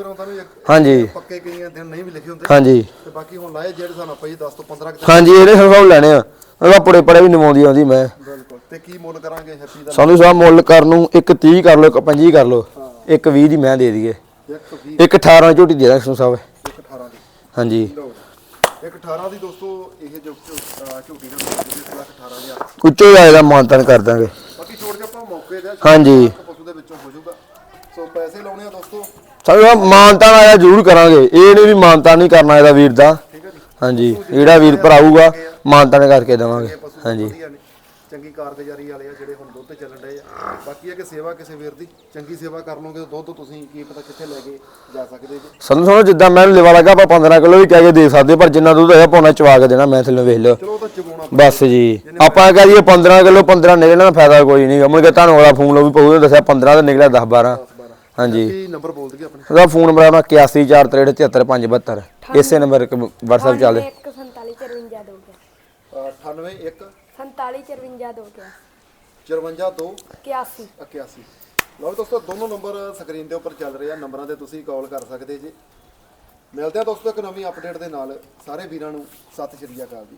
ਹਾਂਜੀ। ਪੱਕੇ ਕਈਆਂ ਦਿਨ ਨਹੀਂ ਵੀ ਲਿਖੇ ਹੁੰਦੇ। ਹਾਂਜੀ। ਤੇ ਬਾਕੀ ਹੁਣ ਲਾਏ ਜਿਹੜੇ ਸਾਨੂੰ ਪਈ 10 ਤੋਂ 15 ਕੁ ਹਾਂਜੀ ਇਹਨੇ ਸਭ ਲੈਣੇ ਆ। ਉਹਦਾ ਪੁੜੇ ਪੜੇ ਵੀ ਨਿਵਾਉਂਦੀ ਆਉਂਦੀ ਮੈਂ। ਬਿਲਕੁਲ। ਤੇ ਕੀ ਮੁੱਲ ਕਰਾਂਗੇ ਹੈਪੀ ਦਾ? ਸੰਧੂ ਸਾਹਿਬ ਮੁੱਲ ਕਰਨ ਨੂੰ ਇੱਕ 30 ਕਰ ਲਓ ਇੱਕ 25 ਕਰ ਲਓ। ਇੱਕ 20 ਦੀ ਮੈਂ ਦੇ ਦਈਏ। ਇੱਕ 20 ਇੱਕ 18 ਝੋਟੀ ਦੇ ਦਾਂ ਸੰਧੂ ਸਾਹਿਬ। ਇੱਕ 18 ਦੀ। ਹਾਂਜੀ। ਇੱਕ 18 ਦੀ ਦੋਸਤੋ ਇਹ ਜੋ ਝੋਟੀ ਦਾ ਮੁੱਲ ਜੀ 18 ਦੀ ਆ ਉੱਚੋ ਦਾ ਮਾਨਤਨ ਕਰ ਦਾਂਗੇ। ਬਾਕੀ ਛੋੜ ਕੇ ਆਪਾਂ ਮੌਕੇ ਹਾਂਜੀ। ਪਸ਼ੂ ਦੇ ਵਿੱਚੋਂ ਹੋ ਜਾਊਗਾ। ਸੋ ਪੈਸੇ ਲਾਉਣੇ ਆ ਦੋਸਤੋ। ਸੰਧੂ ਸਾਹਿਬ ਮਾਨਤਾਨ ਆਇਆ ਜ਼ਰੂਰ ਕਰਾਂਗੇ। ਇਹ ਨਹੀਂ ਵੀ ਮਾਨਤਾਨ ਨਹੀਂ ਕਰਨਾ ਇਹਦਾ ਵੀਰ ਦਾ। ਜੀ ਹਾਂਜੀ ਜਿਹੜਾ ਵੀਰ ਭਰਾ ਆਊਗਾ ਮਾਨਤਾਨ ਕਰਕੇ ਦੇਵਾਂਗੇ। ਹਾਂਜੀ। ਨੇ ਚੰਗੀ ਕਾਰਗੁਜ਼ਾਰੀ ਵਾਲੇ ਆ ਜਿਹੜੇ ਹੁਣ ਦੁੱਧ ਚੱਲਣ ਡਏ ਆ। ਬਾਕੀ ਇਹ ਕਿ ਸੇਵਾ ਕਿਸੇ ਵੀਰ ਦੀ ਚੰਗੀ ਸੇਵਾ ਕਰ ਲਓਗੇ ਤਾਂ ਦੁੱਧ ਤੁਸੀਂ ਕੀ ਪਤਾ ਕਿੱਥੇ ਲੈ ਕੇ ਜਾ ਸਕਦੇ ਜੀ। ਸੰਧੂ ਸਾਹਿਬ ਜਿੱਦਾਂ ਮੈਨੂੰ ਲਿਵਾ ਲੱਗਾ ਆਪਾਂ 15 ਕਿਲੋ ਵੀ ਕਹਿ ਕੇ ਦੇ ਸਕਦੇ ਪਰ ਜਿੰਨਾ ਦੁੱਧ ਹੈਗਾ ਪੌਣਾ ਚਵਾ ਕੇ ਦੇਣਾ ਮੈਂ ਥੱਲੇ ਵੇਖ ਲਿਓ। ਚਲੋ ਤਾਂ ਬਸ ਜੀ। ਆਪਾਂ ਕਹਿ ਦਈਏ 15 ਕਿਲੋ 15 ਨਿਕਲਣਾ ਦਾ ਫਾਇਦਾ ਕੋਈ ਨਹੀਂ। ਮੁੜ ਕੇ ਤੁਹਾਨੂੰ ਵਾਲਾ ਫੋਨ ਲਓ ਵੀ ਪਊਗਾ ਦੱਸਿਆ 15 ਤੇ ਨਿਕਲਿਆ 10 12 ਹਾਂਜੀ। ਕੀ ਨੰਬਰ ਬੋਲ ਦਈਏ ਆਪਣੇ? ਉਹਦਾ ਫੋਨ ਨੰਬਰ ਆਪਣਾ 8143373572 ਇਸੇ ਨੰਬਰ ਇੱਕ WhatsApp ਚੱਲਦੇ 4754 ਦੋ ਗਿਆ 981 4754 ਦੋ ਗਿਆ 54 2 81 81 ਲਓ ਜੀ ਦੋਸਤੋ ਦੋਨੋਂ ਨੰਬਰ ਸਕਰੀਨ ਦੇ ਉੱਪਰ ਚੱਲ ਰਹੇ ਆ। ਨੰਬਰਾਂ ਤੇ ਤੁਸੀਂ ਕਾਲ ਕਰ ਸਕਦੇ ਜੀ। ਮਿਲਦੇ ਆ ਦੋਸਤੋ ਇੱਕ ਨਵੀਂ ਅਪਡੇਟ ਦੇ ਨਾਲ। ਸਾਰੇ ਵੀਰਾਂ ਨੂੰ ਸਤਿ ਸ਼੍ਰੀ ਅਕਾਲ ਜੀ।